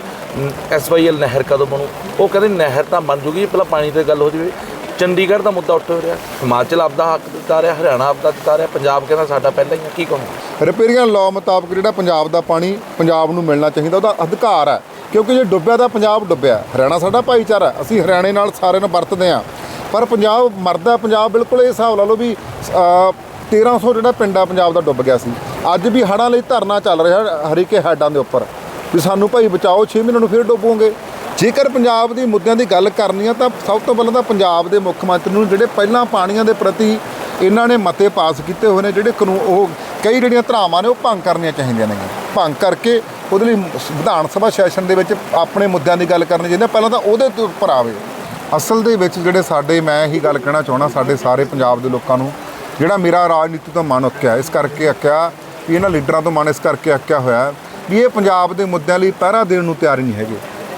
[SPEAKER 2] ਐਸਵਾਈਐਲ ਨਹਿਰ ਕਦੋਂ ਬਣੂ? ਉਹ ਕਹਿੰਦੇ ਨਹਿਰ ਤਾਂ ਬਣ ਜੂਗੀ, ਪਹਿਲਾਂ ਪਾਣੀ ਤੇ ਗੱਲ ਹੋ ਜਾਵੇ। ਚੰਡੀਗੜ੍ਹ ਦਾ ਮੁੱਦਾ ਉੱਠ ਰਿਹਾ, ਹਿਮਾਚਲ ਆਪਦਾ ਹੱਕ ਦਿੱਤਾ ਰਿਹਾ, ਹਰਿਆਣਾ ਆਪਦਾ ਦਿੱਤਾ ਰਿਹਾ, ਪੰਜਾਬ ਕਹਿੰਦਾ ਸਾਡਾ ਪਹਿਲਾਂ ਹੀ ਆ, ਕੀ ਕਹੋਗੇ?
[SPEAKER 1] ਰਿਪੇਰੀਅਨ ਲਾਅ ਮੁਤਾਬਕ ਜਿਹੜਾ ਪੰਜਾਬ ਦਾ ਪਾਣੀ, ਪੰਜਾਬ ਨੂੰ ਮਿਲਣਾ ਚਾਹੀਦਾ, ਉਹਦਾ ਅਧਿਕਾਰ ਹੈ। ਕਿਉਂਕਿ ਜੇ ਡੁੱਬਿਆ ਤਾਂ ਪੰਜਾਬ ਡੁੱਬਿਆ। ਹਰਿਆਣਾ ਸਾਡਾ ਭਾਈਚਾਰਾ ਅਸੀਂ ਹਰਿਆਣੇ ਨਾਲ ਸਾਰੇ ਨੂੰ ਵਰਤਦੇ ਹਾਂ। ਪਰ ਪੰਜਾਬ ਮਰਦਾ ਪੰਜਾਬ ਬਿਲਕੁਲ ਇਹ ਹਿਸਾਬ ਲਾ ਲਓ ਵੀ ਅ, 1300 ਜਿਹੜਾ ਪਿੰਡ ਆ ਪੰਜਾਬ ਦਾ ਡੁੱਬ ਗਿਆ ਸੀ। ਅੱਜ ਵੀ ਹੜ੍ਹਾਂ ਲਈ ਧਰਨਾ ਚੱਲ ਰਿਹਾ ਹਰੀਕੇ ਹੈਡਾਂ ਦੇ ਉੱਪਰ। ਵੀ ਸਾਨੂੰ ਭਾਈ ਬਚਾਓ 6 ਮਹੀਨਿਆਂ ਨੂੰ ਫਿਰ ਡੁੱਬੋਗੇ। ਜੇਕਰ ਪੰਜਾਬ ਦੀ ਮੁੱਦਿਆਂ ਦੀ ਗੱਲ ਕਰਨੀ ਆ ਤਾਂ ਸਭ ਤੋਂ ਪਹਿਲਾਂ ਤਾਂ ਪੰਜਾਬ ਦੇ ਮੁੱਖ ਮੰਤਰੀ ਨੂੰ ਜਿਹੜੇ ਪਹਿਲਾਂ ਪਾਣੀਆਂ ਦੇ ਪ੍ਰਤੀ ਇਹਨਾਂ ਨੇ ਮਤੇ ਪਾਸ ਕੀਤੇ ਹੋਏ ਨੇ ਜਿਹੜੇ ਕਾਨੂੰਨ ਉਹ ਕਈ ਜਿਹੜੀਆਂ ਧਰਾਵਾਂ ਨੇ ਉਹ ਭੰਗ ਕਰਨੀਆਂ ਚਾਹੀਦੀਆਂ ਨੇ ਭੰਗ ਕਰਕੇ ਉਹਦੇ ਲਈ ਵਿਧਾਨ ਸਭਾ ਸੈਸ਼ਨ ਦੇ ਵਿੱਚ ਆਪਣੇ ਮੁੱਦਿਆਂ ਦੀ ਗੱਲ ਕਰਨੀ ਚਾਹੀਦੀ ਹੈ। ਪਹਿਲਾਂ ਤਾਂ ਉਹਦੇ ਤੋਂ ਉੱਪਰ ਆਵੇ। ਅਸਲ ਦੇ ਵਿੱਚ ਜਿਹੜੇ ਸਾਡੇ, ਮੈਂ ਇਹੀ ਗੱਲ ਕਹਿਣਾ ਚਾਹਣਾ ਸਾਡੇ ਸਾਰੇ ਪੰਜਾਬ ਦੇ ਲੋਕਾਂ ਨੂੰ, ਜਿਹੜਾ ਮੇਰਾ ਰਾਜਨੀਤੀ ਤੋਂ ਮਨ ਉੱਕਿਆ, ਇਸ ਕਰਕੇ ਅੱਕਿਆ, ਵੀ ਇਹਨਾਂ ਲੀਡਰਾਂ ਤੋਂ ਮਨ ਇਸ ਕਰਕੇ ਅੱਕਿਆ ਹੋਇਆ ਵੀ ਇਹ ਪੰਜਾਬ ਦੇ ਮੁੱਦਿਆਂ ਲਈ ਪਹਿਰਾ ਦੇਣ ਨੂੰ ਤਿਆਰ ਨਹੀਂ ਹੈਗੇ।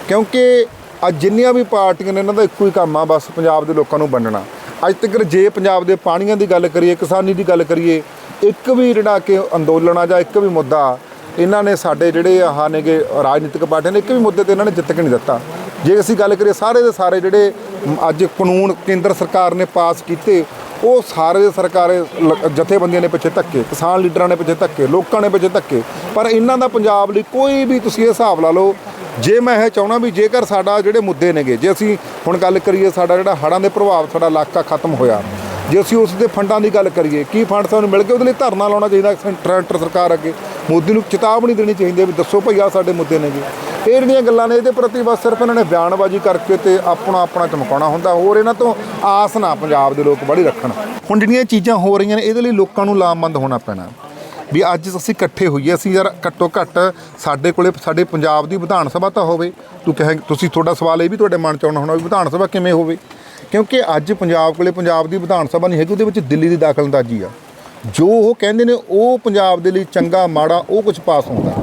[SPEAKER 1] ਕਿਉਂਕਿ ਅੱਜ ਜਿੰਨੀਆਂ ਵੀ ਪਾਰਟੀਆਂ ਨੇ, ਇਹਨਾਂ ਦਾ ਇੱਕੋ ਹੀ ਕੰਮ ਆ, ਬਸ ਪੰਜਾਬ ਦੇ ਲੋਕਾਂ ਨੂੰ ਵੰਡਣਾ। ਅੱਜ ਤੱਕ ਜੇ ਪੰਜਾਬ ਦੇ ਪਾਣੀਆਂ ਦੀ ਗੱਲ ਕਰੀਏ, ਕਿਸਾਨੀ ਦੀ ਗੱਲ ਕਰੀਏ, ਇੱਕ ਵੀ ਜਿਹੜਾ ਕਿ ਅੰਦੋਲਨ ਆ ਜਾਂ ਇੱਕ ਵੀ ਮੁੱਦਾ ਇਹਨਾਂ ਨੇ ਸਾਡੇ ਜਿਹੜੇ ਆਹ ਨੇਗੇ ਰਾਜਨੀਤਿਕ ਪਾਰਟੀਆਂ ਨੇ, ਇੱਕ ਵੀ ਮੁੱਦੇ ਤੇ ਇਹਨਾਂ ਨੇ ਜਿੱਤ ਕੇ ਨਹੀਂ ਦਿੱਤਾ। ਜੇ ਅਸੀਂ ਗੱਲ ਕਰੀਏ ਸਾਰੇ ਦੇ ਸਾਰੇ ਜਿਹੜੇ ਅੱਜ ਕਾਨੂੰਨ ਕੇਂਦਰ ਸਰਕਾਰ ਨੇ ਪਾਸ ਕੀਤੇ, ਉਹ ਸਾਰੇ ਦੇ ਸਰਕਾਰੇ ਲ- ਜਥੇਬੰਦੀਆਂ ਨੇ ਪਿੱਛੇ ਧੱਕੇ, ਕਿਸਾਨ ਲੀਡਰਾਂ ਨੇ ਪਿੱਛੇ ਧੱਕੇ, ਲੋਕਾਂ ਨੇ ਪਿੱਛੇ ਧੱਕੇ। ਪਰ ਇਹਨਾਂ ਦਾ ਪੰਜਾਬ ਲਈ ਕੋਈ ਵੀ ਤੁਸੀਂ ਇਹ ਹਿਸਾਬ ਲਾ ਲਓ, ਜੇ ਮੈਂ ਇਹ ਚਾਹਣਾ ਵੀ ਜੇਕਰ ਸਾਡਾ ਜਿਹੜੇ ਮੁੱਦੇ ਨੇਗੇ, ਜੇ ਅਸੀਂ ਹੁਣ ਗੱਲ ਕਰੀਏ ਸਾਡਾ ਜਿਹੜਾ ਹੜ੍ਹਾਂ ਦੇ ਪ੍ਰਭਾਵ ਸਾਡਾ ਇਲਾਕਾ ਖਤਮ ਹੋਇਆ ਜੇ ਅਸੀਂ ਉਸ ਦੇ ਫੰਡਾਂ ਦੀ ਗੱਲ ਕਰੀਏ, ਕੀ ਫੰਡ ਸਾਨੂੰ ਮਿਲ ਗਏ? ਉਹਦੇ ਲਈ ਧਰਨਾ ਲਾਉਣਾ ਚਾਹੀਦਾ ਸੈਂਟਰ ਸਰਕਾਰ ਅੱਗੇ। ਮੋਦੀ ਨੂੰ ਚੇਤਾਵਨੀ ਦੇਣੀ ਚਾਹੀਦੀ ਹੈ ਵੀ ਦੱਸੋ ਭਈ ਆਹ ਸਾਡੇ ਮੁੱਦੇ ਨੇ ਜੀ ਇਹ ਜਿਹੜੀਆਂ ਗੱਲਾਂ ਨੇ, ਇਹਦੇ ਪ੍ਰਤੀ ਬਸ ਸਿਰਫ ਇਹਨਾਂ ਨੇ ਬਿਆਨਬਾਜ਼ੀ ਕਰਕੇ ਤੇ ਆਪਣਾ ਆਪਣਾ ਚਮਕਾਉਣਾ ਹੁੰਦਾ। ਹੋਰ ਇਹਨਾਂ ਤੋਂ ਆਸ ਨਾ ਪੰਜਾਬ ਦੇ ਲੋਕ ਬੜੀ ਰੱਖਣ। ਹੁਣ ਜਿਹੜੀਆਂ ਚੀਜ਼ਾਂ ਹੋ ਰਹੀਆਂ ਨੇ, ਇਹਦੇ ਲਈ ਲੋਕਾਂ ਨੂੰ ਲਾਮਬੰਦ ਹੋਣਾ ਪੈਣਾ। ਵੀ ਅੱਜ ਅਸੀਂ ਇਕੱਠੇ ਹੋਈਏ, ਅਸੀਂ ਯਾਰ ਘੱਟੋ ਘੱਟ ਸਾਡੇ ਕੋਲੇ, ਸਾਡੇ ਪੰਜਾਬ ਦੀ ਵਿਧਾਨ ਸਭਾ ਤਾਂ ਹੋਵੇ। ਤੂੰ ਕਹੇ, ਤੁਸੀਂ ਤੁਹਾਡਾ ਸਵਾਲ ਇਹ ਵੀ ਤੁਹਾਡੇ ਮਨ ਚ ਆਉਣਾ ਹੋਣਾ ਵੀ ਵਿਧਾਨ ਸਭਾ ਕਿਵੇਂ ਹੋਵੇ? ਕਿਉਂਕਿ ਅੱਜ ਪੰਜਾਬ ਕੋਲੇ ਪੰਜਾਬ ਦੀ ਵਿਧਾਨ ਸਭਾ ਨਹੀਂ ਹੈਗੀ, ਉਹਦੇ ਵਿੱਚ ਦਿੱਲੀ ਦੀ ਦਖਲਅੰਦਾਜ਼ੀ ਆ। ਜੋ ਉਹ ਕਹਿੰਦੇ ਨੇ, ਉਹ ਪੰਜਾਬ ਦੇ ਲਈ ਚੰਗਾ, ਮਾੜਾ, ਉਹ ਕੁਝ ਪਾਸ ਹੁੰਦਾ।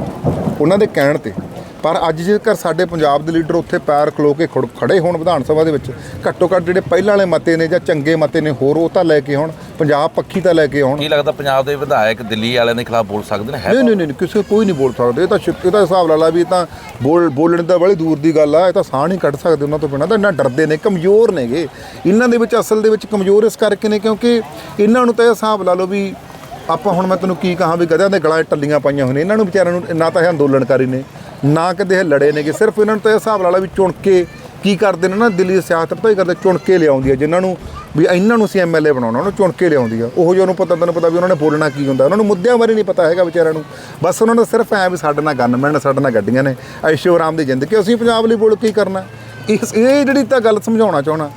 [SPEAKER 1] ਉਹਨਾਂ ਦੇ ਕਹਿਣ ਤੇ ਪਰ ਅੱਜ ਜੇਕਰ ਸਾਡੇ ਪੰਜਾਬ ਦੇ ਲੀਡਰ ਉੱਥੇ ਪੈਰ ਖਲੋ ਕੇ ਖੜ- ਹੋਣ ਵਿਧਾਨ ਸਭਾ ਦੇ ਵਿੱਚ ਘੱਟੋ ਘੱਟ ਜਿਹੜੇ ਪਹਿਲਾਂ ਵਾਲੇ ਮਤੇ ਨੇ ਜਾਂ ਚੰਗੇ ਮਤੇ ਨੇ ਹੋਰ ਉਹ ਤਾਂ ਲੈ ਕੇ ਆਉਣ ਪੰਜਾਬ ਪੱਖੀ ਤਾਂ ਲੈ ਕੇ ਆਉਣ।
[SPEAKER 2] ਕੀ ਲੱਗਦਾ ਪੰਜਾਬ ਦੇ ਵਿਧਾਇਕ ਦਿੱਲੀ ਵਾਲਿਆਂ ਦੇ ਖਿਲਾਫ ਬੋਲ ਸਕਦੇ ਨੇ? ਹੈ
[SPEAKER 1] ਨਹੀਂ ਨਹੀਂ ਨਹੀਂ ਕਿਸੇ ਕੋਈ ਨਹੀਂ ਬੋਲ ਸਕਦਾ। ਇਹ ਤਾਂ ਸ਼ਿ- ਇਹਦਾ ਹਿਸਾਬ ਲਾ ਲਾ ਵੀ ਤਾਂ ਬੋਲ ਬੋਲਣ ਦਾ ਬੜੀ ਦੂਰ ਦੀ ਗੱਲ ਆ ਇਹ ਤਾਂ ਸਾਹ ਨਹੀਂ ਕੱਢ ਸਕਦੇ ਉਹਨਾਂ ਤੋਂ ਬਿਨਾਂ। ਤਾਂ ਇੰਨਾ ਡਰਦੇ ਨੇ ਕਮਜ਼ੋਰ ਨੇਗੇ। ਇਹਨਾਂ ਦੇ ਵਿੱਚ ਅਸਲ ਦੇ ਵਿੱਚ ਕਮਜ਼ੋਰ ਇਸ ਕਰਕੇ ਨੇ ਕਿਉਂਕਿ ਇਹਨਾਂ ਨੂੰ ਤਾਂ ਇਹ ਹਿਸਾਬ ਲਾ ਲਓ ਵੀ ਆਪਾਂ ਹੁਣ ਮੈਂ ਤੈਨੂੰ ਕੀ ਕਹਾਂ ਵੀ ਗਧਿਆਂ ਦੇ ਗਲਾਂ 'ਚ ਟੱਲੀਆਂ ਪਾਈਆਂ ਹੋਈਆਂ ਇਹਨਾਂ ਨੂੰ ਵਿਚਾਰਿਆਂ ਨੂੰ ਨਾ ਤਾਂ ਇਹ ਅੰਦੋਲਨਕਾਰੀ ਨੇ। ਨਾ ਕਦੇ ਇਹ ਲੜੇ ਨੇਗੇ। ਸਿਰਫ ਇਹਨਾਂ ਨੂੰ ਤਾਂ ਇਹ ਹਿਸਾਬ ਲਾ ਲਾ ਵੀ ਚੁਣ ਕੇ ਕੀ ਕਰਦੇ ਨੇ ਨਾ, ਦਿੱਲੀ ਦੀ ਸਿਆਸਤ ਪਤਾ ਹੀ ਕਰਦੇ? ਚੁਣ ਕੇ ਲਿਆਉਂਦੀ ਹੈ ਜਿਨ੍ਹਾਂ ਨੂੰ ਵੀ ਇਹਨਾਂ ਨੂੰ ਅਸੀਂ ਐਮਐਲਏ ਬਣਾਉਣਾ, ਉਹਨੂੰ ਚੁਣ ਕੇ ਲਿਆਉਂਦੀ ਆ। ਉਹ ਜੋ ਉਹਨੂੰ ਪਤਾ ਤੈਨੂੰ ਪਤਾ ਵੀ ਉਹਨਾਂ ਨੇ ਬੋਲਣਾ ਕੀ ਹੁੰਦਾ। ਉਹਨਾਂ ਨੂੰ ਮੁੱਦਿਆਂ ਬਾਰੇ ਨਹੀਂ ਪਤਾ ਹੈਗਾ ਵਿਚਾਰਿਆਂ ਨੂੰ। ਬਸ ਉਹਨਾਂ ਨੂੰ ਸਿਰਫ ਐ ਵੀ ਸਾਡੇ ਨਾਲ ਗਨਮੈਨ ਸਾਡੇ ਨਾਲ ਗੱਡੀਆਂ ਨੇ ਐਸ਼ੋ ਆਰਾਮ ਦੀ ਜ਼ਿੰਦਗੀ। ਅਸੀਂ ਪੰਜਾਬ ਲਈ ਬੋਲ ਕੀ ਕਰਨਾ? ਇਸ, ਇਹ ਜਿਹੜੀ ਤਾਂ ਗੱਲ ਸਮਝਾਉਣਾ ਚਾਹਣਾ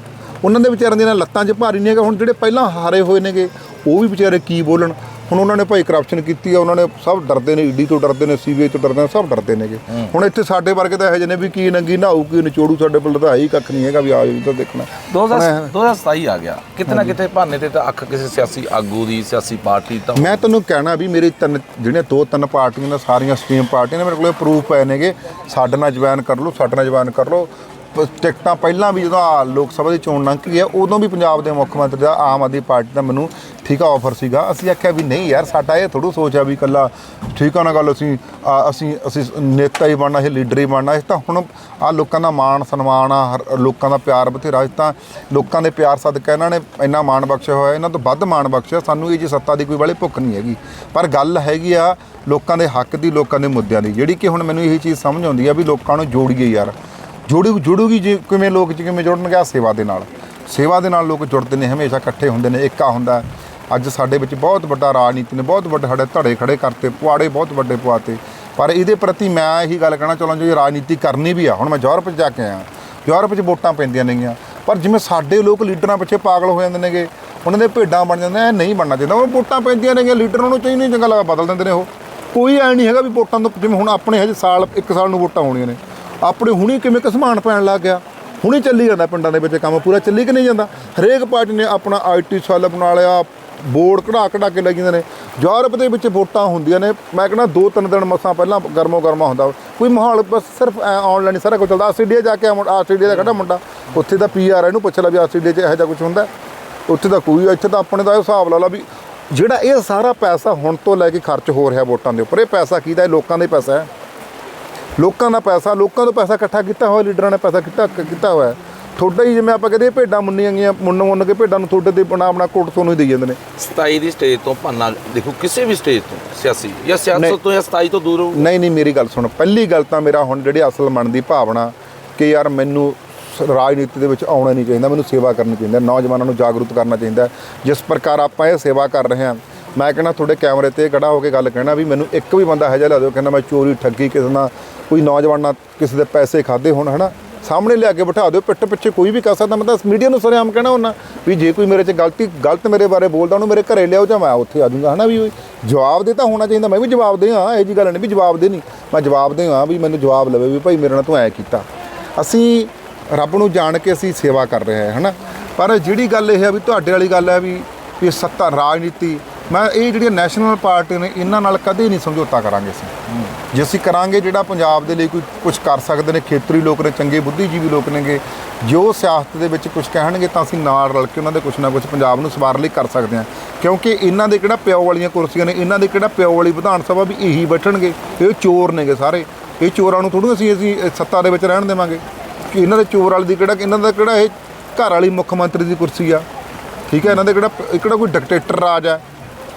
[SPEAKER 1] ਉਹਨਾਂ ਦੇ ਵਿਚਾਰਿਆਂ ਦੀਆਂ ਲੱਤਾਂ 'ਚ ਭਾਰੀ ਨਹੀਂ ਹੈਗਾ। ਹੁਣ ਜਿਹੜੇ ਪਹਿਲਾਂ ਹਾਰੇ ਹੋਏ ਨੇਗੇ, ਉਹ ਵੀ ਵਿਚਾਰੇ ਕੀ ਬੋਲਣ? ਹੁਣ ਉਹਨਾਂ ਨੇ ਭਾਈ ਕਰਪਸ਼ਨ ਕੀਤੀ ਆ ਉਹਨਾਂ ਨੇ ਸਭ ਡਰਦੇ ਨੇ ਈਡੀ ਤੋਂ ਡਰਦੇ ਨੇ ਸੀਬੀਆਈ ਤੋਂ ਡਰਦੇ ਨੇ ਸਭ ਡਰਦੇ ਨੇਗੇ। ਹੁਣ ਇੱਥੇ ਸਾਡੇ ਵਰਗੇ ਤਾਂ ਇਹੋ ਜਿਹੇ ਨੇ ਵੀ ਕੀ ਨੰਗੀ ਨਹਾਊ ਕੀ ਨਿਚੋੜੂ ਸਾਡੇ ਕੋਲ ਤਾਂ ਹੈ ਹੀ ਕੱਖ ਨਹੀਂ ਹੈਗਾ ਵੀ ਆ ਜੀ ਤਾਂ ਦੇਖਣਾ
[SPEAKER 2] 2000 2027 ਆ ਗਿਆ। ਕਿਤੇ ਨਾ ਕਿਤੇ ਭਾਨੇ ਤੇ ਤਾਂ ਅੱਖ ਕਿਸੇ ਸਿਆਸੀ ਆਗੂ ਦੀ ਸਿਆਸੀ ਪਾਰਟੀ ਤਾਂ
[SPEAKER 1] ਮੈਂ ਤੈਨੂੰ ਕਹਿਣਾ ਵੀ ਮੇਰੇ ਤਿੰਨ ਜਿਹੜੀਆਂ ਦੋ ਤਿੰਨ ਪਾਰਟੀਆਂ ਨੇ ਸਾਰੀਆਂ ਸਟ੍ਰੀਮ ਪਾਰਟੀਆਂ ਨੇ ਮੇਰੇ ਕੋਲ ਪ੍ਰੂਫ ਪਏ ਨੇਗੇ। ਸਾਡੇ ਨਾਲ ਜੁਆਇਨ ਕਰ ਲਓ ਸਾਡੇ ਨਾਲ ਜੁਆਇਨ ਕਰ ਲਓ। ਪ- ਟਿਕਟਾਂ ਪਹਿਲਾਂ ਵੀ ਜਦੋਂ ਆਹ ਲੋਕ ਸਭਾ ਦੀ ਚੋਣ ਲੰਘ ਗਈ ਹੈ ਉਦੋਂ ਵੀ ਪੰਜਾਬ ਦੇ ਮੁੱਖ ਮੰਤਰੀ ਦਾ ਆਮ ਆਦਮੀ ਪਾਰਟੀ ਦਾ ਮੈਨੂੰ ਠੀਕ ਆ ਆਫਰ ਸੀਗਾ। ਅਸੀਂ ਆਖਿਆ ਵੀ ਨਹੀਂ ਯਾਰ ਸਾਡਾ ਇਹ ਥੋੜੂ ਸੋਚ ਆ ਵੀ ਇਕੱਲਾ ਠੀਕ ਆ ਨਾ ਗੱਲ ਅਸੀਂ ਆ, ਅਸੀਂ ਅਸੀਂ ਨੇਤਾ ਹੀ ਬਣਨਾ ਇਹ ਲੀਡਰ ਹੀ ਬਣਨਾ। ਇਹ ਤਾਂ ਹੁਣ ਆ ਲੋਕਾਂ ਦਾ ਮਾਣ ਸਨਮਾਨ ਆ ਹਰ- ਲੋਕਾਂ ਦਾ ਪਿਆਰ ਬਥੇਰਾ। ਇਹ ਤਾਂ ਲੋਕਾਂ ਦੇ ਪਿਆਰ ਸਦਕਾ ਇਹਨਾਂ ਨੇ ਇੰਨਾ ਮਾਣ ਬਖਸ਼ਿਆ ਹੋਇਆ ਇਹਨਾਂ ਤੋਂ ਵੱਧ ਮਾਣ ਬਖਸ਼ਿਆ। ਸਾਨੂੰ ਇਹ ਜੀ ਸੱਤਾ ਦੀ ਕੋਈ ਵਾਲੀ ਭੁੱਖ ਨਹੀਂ ਹੈਗੀ। ਪਰ ਗੱਲ ਹੈਗੀ ਆ ਲੋਕਾਂ ਦੇ ਹੱਕ ਦੀ ਲੋਕਾਂ ਦੇ ਮੁੱਦਿਆਂ ਦੀ। ਜਿਹੜੀ ਕਿ ਹੁਣ ਮੈਨੂੰ ਇਹ ਚੀਜ਼ ਸਮਝ ਆਉਂਦੀ ਆ ਵੀ ਲੋਕਾਂ ਨੂੰ ਜੋੜੀਏ ਯਾਰ। ਜੁੜੂ ਜੁੜੂਗੀ ਜੇ ਕਿਵੇਂ ਲੋਕ ਚ ਕਿਵੇਂ ਜੁੜਨਗੇ ਆਹ ਸੇਵਾ ਦੇ ਨਾਲ। ਸੇਵਾ ਦੇ ਨਾਲ ਲੋਕ ਜੁੜਦੇ ਨੇ, ਹਮੇਸ਼ਾ ਇਕੱਠੇ ਹੁੰਦੇ ਨੇ, ਏਕਾ ਹੁੰਦਾ। ਅੱਜ ਸਾਡੇ ਵਿੱਚ ਬਹੁਤ ਵੱਡਾ ਰਾਜਨੀਤੀ ਨੇ, ਬਹੁਤ ਵੱਡੇ ਸਾਡੇ ਧੜੇ ਖੜੇ ਕਰਤੇ, ਪੁਆੜੇ ਬਹੁਤ ਵੱਡੇ ਪੁਆਤੇ। ਪਰ ਇਹਦੇ ਪ੍ਰਤੀ ਮੈਂ ਇਹੀ ਗੱਲ ਕਹਿਣਾ ਚਾਹੁੰਦਾ ਜੀ, ਰਾਜਨੀਤੀ ਕਰਨੀ ਵੀ ਆ। ਹੁਣ ਮੈਂ ਯੂਰਪ 'ਚ ਜਾ ਕੇ ਆਇਆ। ਯੂਰਪ 'ਚ ਵੋਟਾਂ ਪੈਂਦੀਆਂ ਨੇਗੀਆਂ। ਪਰ ਜਿਵੇਂ ਸਾਡੇ ਲੋਕ ਲੀਡਰਾਂ ਪਿੱਛੇ ਪਾਗਲ ਹੋ ਜਾਂਦੇ ਨੇਗੇ, ਉਹਨਾਂ ਦੇ ਭੇਡਾਂ ਬਣ ਜਾਂਦੇ ਨੇ, ਇਹ ਨਹੀਂ ਬਣਨਾ ਚਾਹੀਦਾ। ਉਹ ਵੋਟਾਂ ਪੈਂਦੀਆਂ ਨੇਗੀਆਂ, ਲੀਡਰਾਂ ਨੂੰ ਚਾਹੀਦੀ ਨਹੀਂ ਚੰਗਾ ਲੱਗਾ ਬਦਲ ਦਿੰਦੇ ਨੇ ਉਹ। ਕੋਈ ਐ ਨਹੀਂ ਹੈਗਾ ਵੀ ਵੋਟਾਂ ਤੋਂ ਜਿਵੇਂ ਹੁਣ ਆਪਣੇ ਹਜੇ ਸਾਲ, ਇੱਕ ਸਾਲ ਨੂੰ ਵੋਟਾਂ ਹੋਣੀਆਂ ਨੇ। ਆਪਣੇ ਹੁਣੀ ਕਿਵੇਂ ਕਸਮਾਨ ਪੈਣ ਲੱਗ ਗਿਆ? ਹੁਣੀ ਚੱਲੀ ਜਾਂਦਾ ਪਿੰਡਾਂ ਦੇ ਵਿੱਚ ਕੰਮ, ਪੂਰਾ ਚੱਲੀ ਕਿ ਨਹੀਂ ਜਾਂਦਾ? ਹਰੇਕ ਪਾਰਟੀ ਨੇ ਆਪਣਾ ਆਈਟੀ ਸੈੱਲ ਬਣਾ ਲਿਆ, ਬੋਰਡ ਕਢਾ ਕਢਾ ਕੇ ਲੈ ਜਾਂਦੇ ਨੇ। ਯੂਰਪ ਦੇ ਵਿੱਚ ਵੋਟਾਂ ਹੁੰਦੀਆਂ ਨੇ, ਮੈਂ ਕਹਿੰਦਾ ਦੋ ਤਿੰਨ ਦਿਨ ਮਸਾਂ ਪਹਿਲਾਂ ਗਰਮੋ ਗਰਮਾ ਹੁੰਦਾ। ਕੋਈ ਮਾਹੌਲ ਬਸ ਸਿਰਫ ਆਨਲਾਈਨ ਸਾਰਾ ਕੁਝ ਚੱਲਦਾ। ਆਸਟ੍ਰੇਲੀਆ ਜਾ ਕੇ ਆ ਆਸਟ੍ਰੇਲੀਆ ਦਾ ਖੜਾ ਮੁੰਡਾ? ਉੱਥੇ ਦਾ ਪੀਆਰ ਇਹਨੂੰ ਪੁੱਛ ਲਾ ਵੀ ਆਸਟ੍ਰੇਲੀਆ 'ਚ ਇਹੋ ਜਿਹਾ ਕੁਝ ਹੁੰਦਾ? ਉੱਥੇ ਤਾਂ ਕੋਈ, ਇੱਥੇ ਤਾਂ ਆਪਣੇ ਦਾ ਇਹ ਹਿਸਾਬ ਲਾ ਲਾ ਵੀ ਜਿਹੜਾ ਇਹ ਸਾਰਾ ਪੈਸਾ ਹੁਣ ਤੋਂ ਲੈ ਕੇ ਖਰਚ ਹੋ ਰਿਹਾ ਵੋਟਾਂ ਦੇ ਉੱਪਰ, ਇਹ ਪੈਸਾ ਕਿਹਦਾ ਇਹ ਲੋਕਾਂ ਦਾ ਹੀ ਪੈਸਾ ਹੈ। ਲੋਕਾਂ ਦਾ ਪੈਸਾ ਲੋਕਾਂ ਤੋਂ ਪੈਸਾ ਇਕੱਠਾ ਕੀਤਾ ਹੋਇਆ ਲੀਡਰਾਂ ਨੇ ਪੈਸਾ ਕੀਤਾ ਕੀਤਾ ਹੋਇਆ। ਤੁਹਾਡਾ ਹੀ ਜਿਵੇਂ ਆਪਾਂ ਕਹਿੰਦੇ ਭੇਡਾਂ ਮੁੰਨੀਆਂ ਗਈਆਂ ਮੁੰਨ ਮੁੰਨ ਕੇ ਭੇਡਾਂ ਨੂੰ ਤੁਹਾਡੇ ਤੇ ਬਣਾ ਬਣਾ ਕੋਟ ਤੁਹਾਨੂੰ ਹੀ ਦੇਈ ਜਾਂਦੇ ਨੇ
[SPEAKER 2] 27 ਦੀ ਸਟੇਜ ਤੋਂ ਭਾਨਾ ਦੇਖੋ ਕਿਸੇ ਵੀ ਸਟੇਜ ਤੋਂ ਸਿਆਸੀ ਜਾਂ ਸਿਆਸਤ ਤੋਂ ਜਾਂ 27 ਤੋਂ ਦੂਰ।
[SPEAKER 1] ਨਹੀਂ ਨਹੀਂ ਮੇਰੀ ਗੱਲ ਸੁਣ ਪਹਿਲੀ ਗੱਲ ਤਾਂ ਮੇਰਾ ਹੁਣ ਜਿਹੜੀ ਅਸਲ ਮਨ ਦੀ ਭਾਵਨਾ ਕਿ ਯਾਰ ਮੈਨੂੰ ਰਾਜਨੀਤੀ ਦੇ ਵਿੱਚ ਆਉਣਾ ਨਹੀਂ ਚਾਹੀਦਾ ਮੈਨੂੰ ਸੇਵਾ ਕਰਨੀ ਚਾਹੀਦੀ ਹੈ ਨੌਜਵਾਨਾਂ ਨੂੰ ਜਾਗਰੂਕ ਕਰਨਾ ਚਾਹੀਦਾ। ਜਿਸ ਪ੍ਰਕਾਰ ਆਪਾਂ ਇਹ ਸੇਵਾ ਕਰ ਰਹੇ ਹਾਂ ਮੈਂ ਕਹਿੰਦਾ ਤੁਹਾਡੇ ਕੈਮਰੇ ਤੇ ਖੜਾ ਹੋ ਕੇ ਗੱਲ ਕਹਿਣਾ ਵੀ ਮੈਨੂੰ ਇੱਕ ਵੀ ਬੰਦਾ ਇਹੋ ਜਿਹਾ ਲਾ ਦਿਓ ਕਹਿੰਦਾ ਮੈਂ ਚੋਰੀ ਠੱਗੀ ਕਿਸੇ ਨਾਲ, ਕੋਈ ਨੌਜਵਾਨ ਨਾਲ ਕਿਸੇ ਦੇ ਪੈਸੇ ਖਾਦੇ ਹੋਣ, ਹਨਾ? ਸਾਹਮਣੇ ਲਿਆ ਕੇ ਬਿਠਾ ਦਿਓ, ਪਿੱਠ ਪਿੱਛੇ ਕੋਈ ਵੀ ਕਰ ਸਕਦਾ, ਮੈਂ ਤਾਂ ਮੀਡੀਆ ਨੂੰ ਸਰਿਆਮ ਕਹਿਣਾ ਹੁੰਦਾ ਵੀ ਜੇ ਕੋਈ ਮੇਰੇ 'ਚ ਗਲਤੀ, ਗਲਤ ਮੇਰੇ ਬਾਰੇ ਬੋਲਦਾ, ਉਹਨੂੰ ਮੇਰੇ ਘਰੇ ਲਿਆਓ ਜਾਂ ਮੈਂ ਉੱਥੇ ਆ ਜਾਊਂਗਾ, ਹਨਾ ਵੀ ਜਵਾਬ ਦੇ ਤਾਂ ਹੋਣਾ ਚਾਹੀਦਾ, ਮੈਂ ਵੀ ਜਵਾਬ ਦੇ ਹਾਂ, ਇਹ ਜੀ ਗੱਲ ਨਹੀਂ ਵੀ ਜਵਾਬ ਦੇ ਨਹੀਂ, ਮੈਂ ਜਵਾਬ ਦੇ ਹਾਂ ਵੀ ਮੈਨੂੰ ਜਵਾਬ ਲਵੇ ਵੀ ਭਾਈ ਮੇਰੇ ਨਾਲ ਤੂੰ ਐ ਕੀਤਾ। ਅਸੀਂ ਰੱਬ ਨੂੰ ਜਾਣ ਕੇ ਅਸੀਂ ਸੇਵਾ ਕਰ ਰਹੇ ਹਾਂ, ਹਨਾ? ਪਰ ਜਿਹੜੀ ਗੱਲ ਇਹ ਹੈ ਵੀ ਤੁਹਾਡੇ ਵਾਲੀ ਗੱਲ ਹੈ ਵੀ ਵੀ ਸੱਤਾ ਰਾਜਨੀਤੀ ਮੈਂ ਇਹ ਜਿਹੜੀਆਂ ਨੈਸ਼ਨਲ ਪਾਰਟੀ ਨੇ, ਇਹਨਾਂ ਨਾਲ ਕਦੇ ਨਹੀਂ ਸਮਝੌਤਾ ਕਰਾਂਗੇ ਅਸੀਂ। ਜੇ ਅਸੀਂ ਕਰਾਂਗੇ, ਜਿਹੜਾ ਪੰਜਾਬ ਦੇ ਲਈ ਕੋਈ ਕੁਝ ਕਰ ਸਕਦੇ ਨੇ, ਖੇਤਰੀ ਲੋਕ ਨੇ, ਚੰਗੇ ਬੁੱਧੀਜੀਵੀ ਲੋਕ ਨੇਗੇ, ਜੋ ਸਿਆਸਤ ਦੇ ਵਿੱਚ ਕੁਝ ਕਹਿਣਗੇ ਤਾਂ ਅਸੀਂ ਨਾਲ ਰਲ ਕੇ ਉਹਨਾਂ ਦੇ ਕੁਝ ਨਾ ਕੁਝ ਪੰਜਾਬ ਨੂੰ ਸਵਾਰ ਲਈ ਕਰ ਸਕਦੇ ਹਾਂ। ਕਿਉਂਕਿ ਇਹਨਾਂ ਦੇ ਕਿਹੜਾ ਪਿਓ ਵਾਲੀਆਂ ਕੁਰਸੀਆਂ ਨੇ, ਇਹਨਾਂ ਦੇ ਕਿਹੜਾ ਪਿਓ ਵਾਲੀ ਵਿਧਾਨ ਸਭਾ ਵੀ ਇਹੀ ਬੈਠਣਗੇ, ਇਹ ਚੋਰ ਨੇਗੇ ਸਾਰੇ। ਇਹ ਚੋਰਾਂ ਨੂੰ ਥੋੜ੍ਹਾ ਅਸੀਂ ਅਸੀਂ ਸੱਤਾ ਦੇ ਵਿੱਚ ਰਹਿਣ ਦੇਵਾਂਗੇ। ਕਿ ਇਹਨਾਂ ਦੇ ਚੋਰ ਵਾਲੀ ਦੀ ਕਿਹੜਾ, ਇਹਨਾਂ ਦਾ ਕਿਹੜਾ ਇਹ ਘਰ ਵਾਲੀ ਮੁੱਖ ਮੰਤਰੀ ਦੀ ਕੁਰਸੀ ਆ। ਠੀਕ ਹੈ, ਇਹਨਾਂ ਦੇ ਕਿਹੜਾ ਕਿਹੜਾ ਕੋਈ ਡਿਕਟੇਟਰ ਰਾਜ ਆ।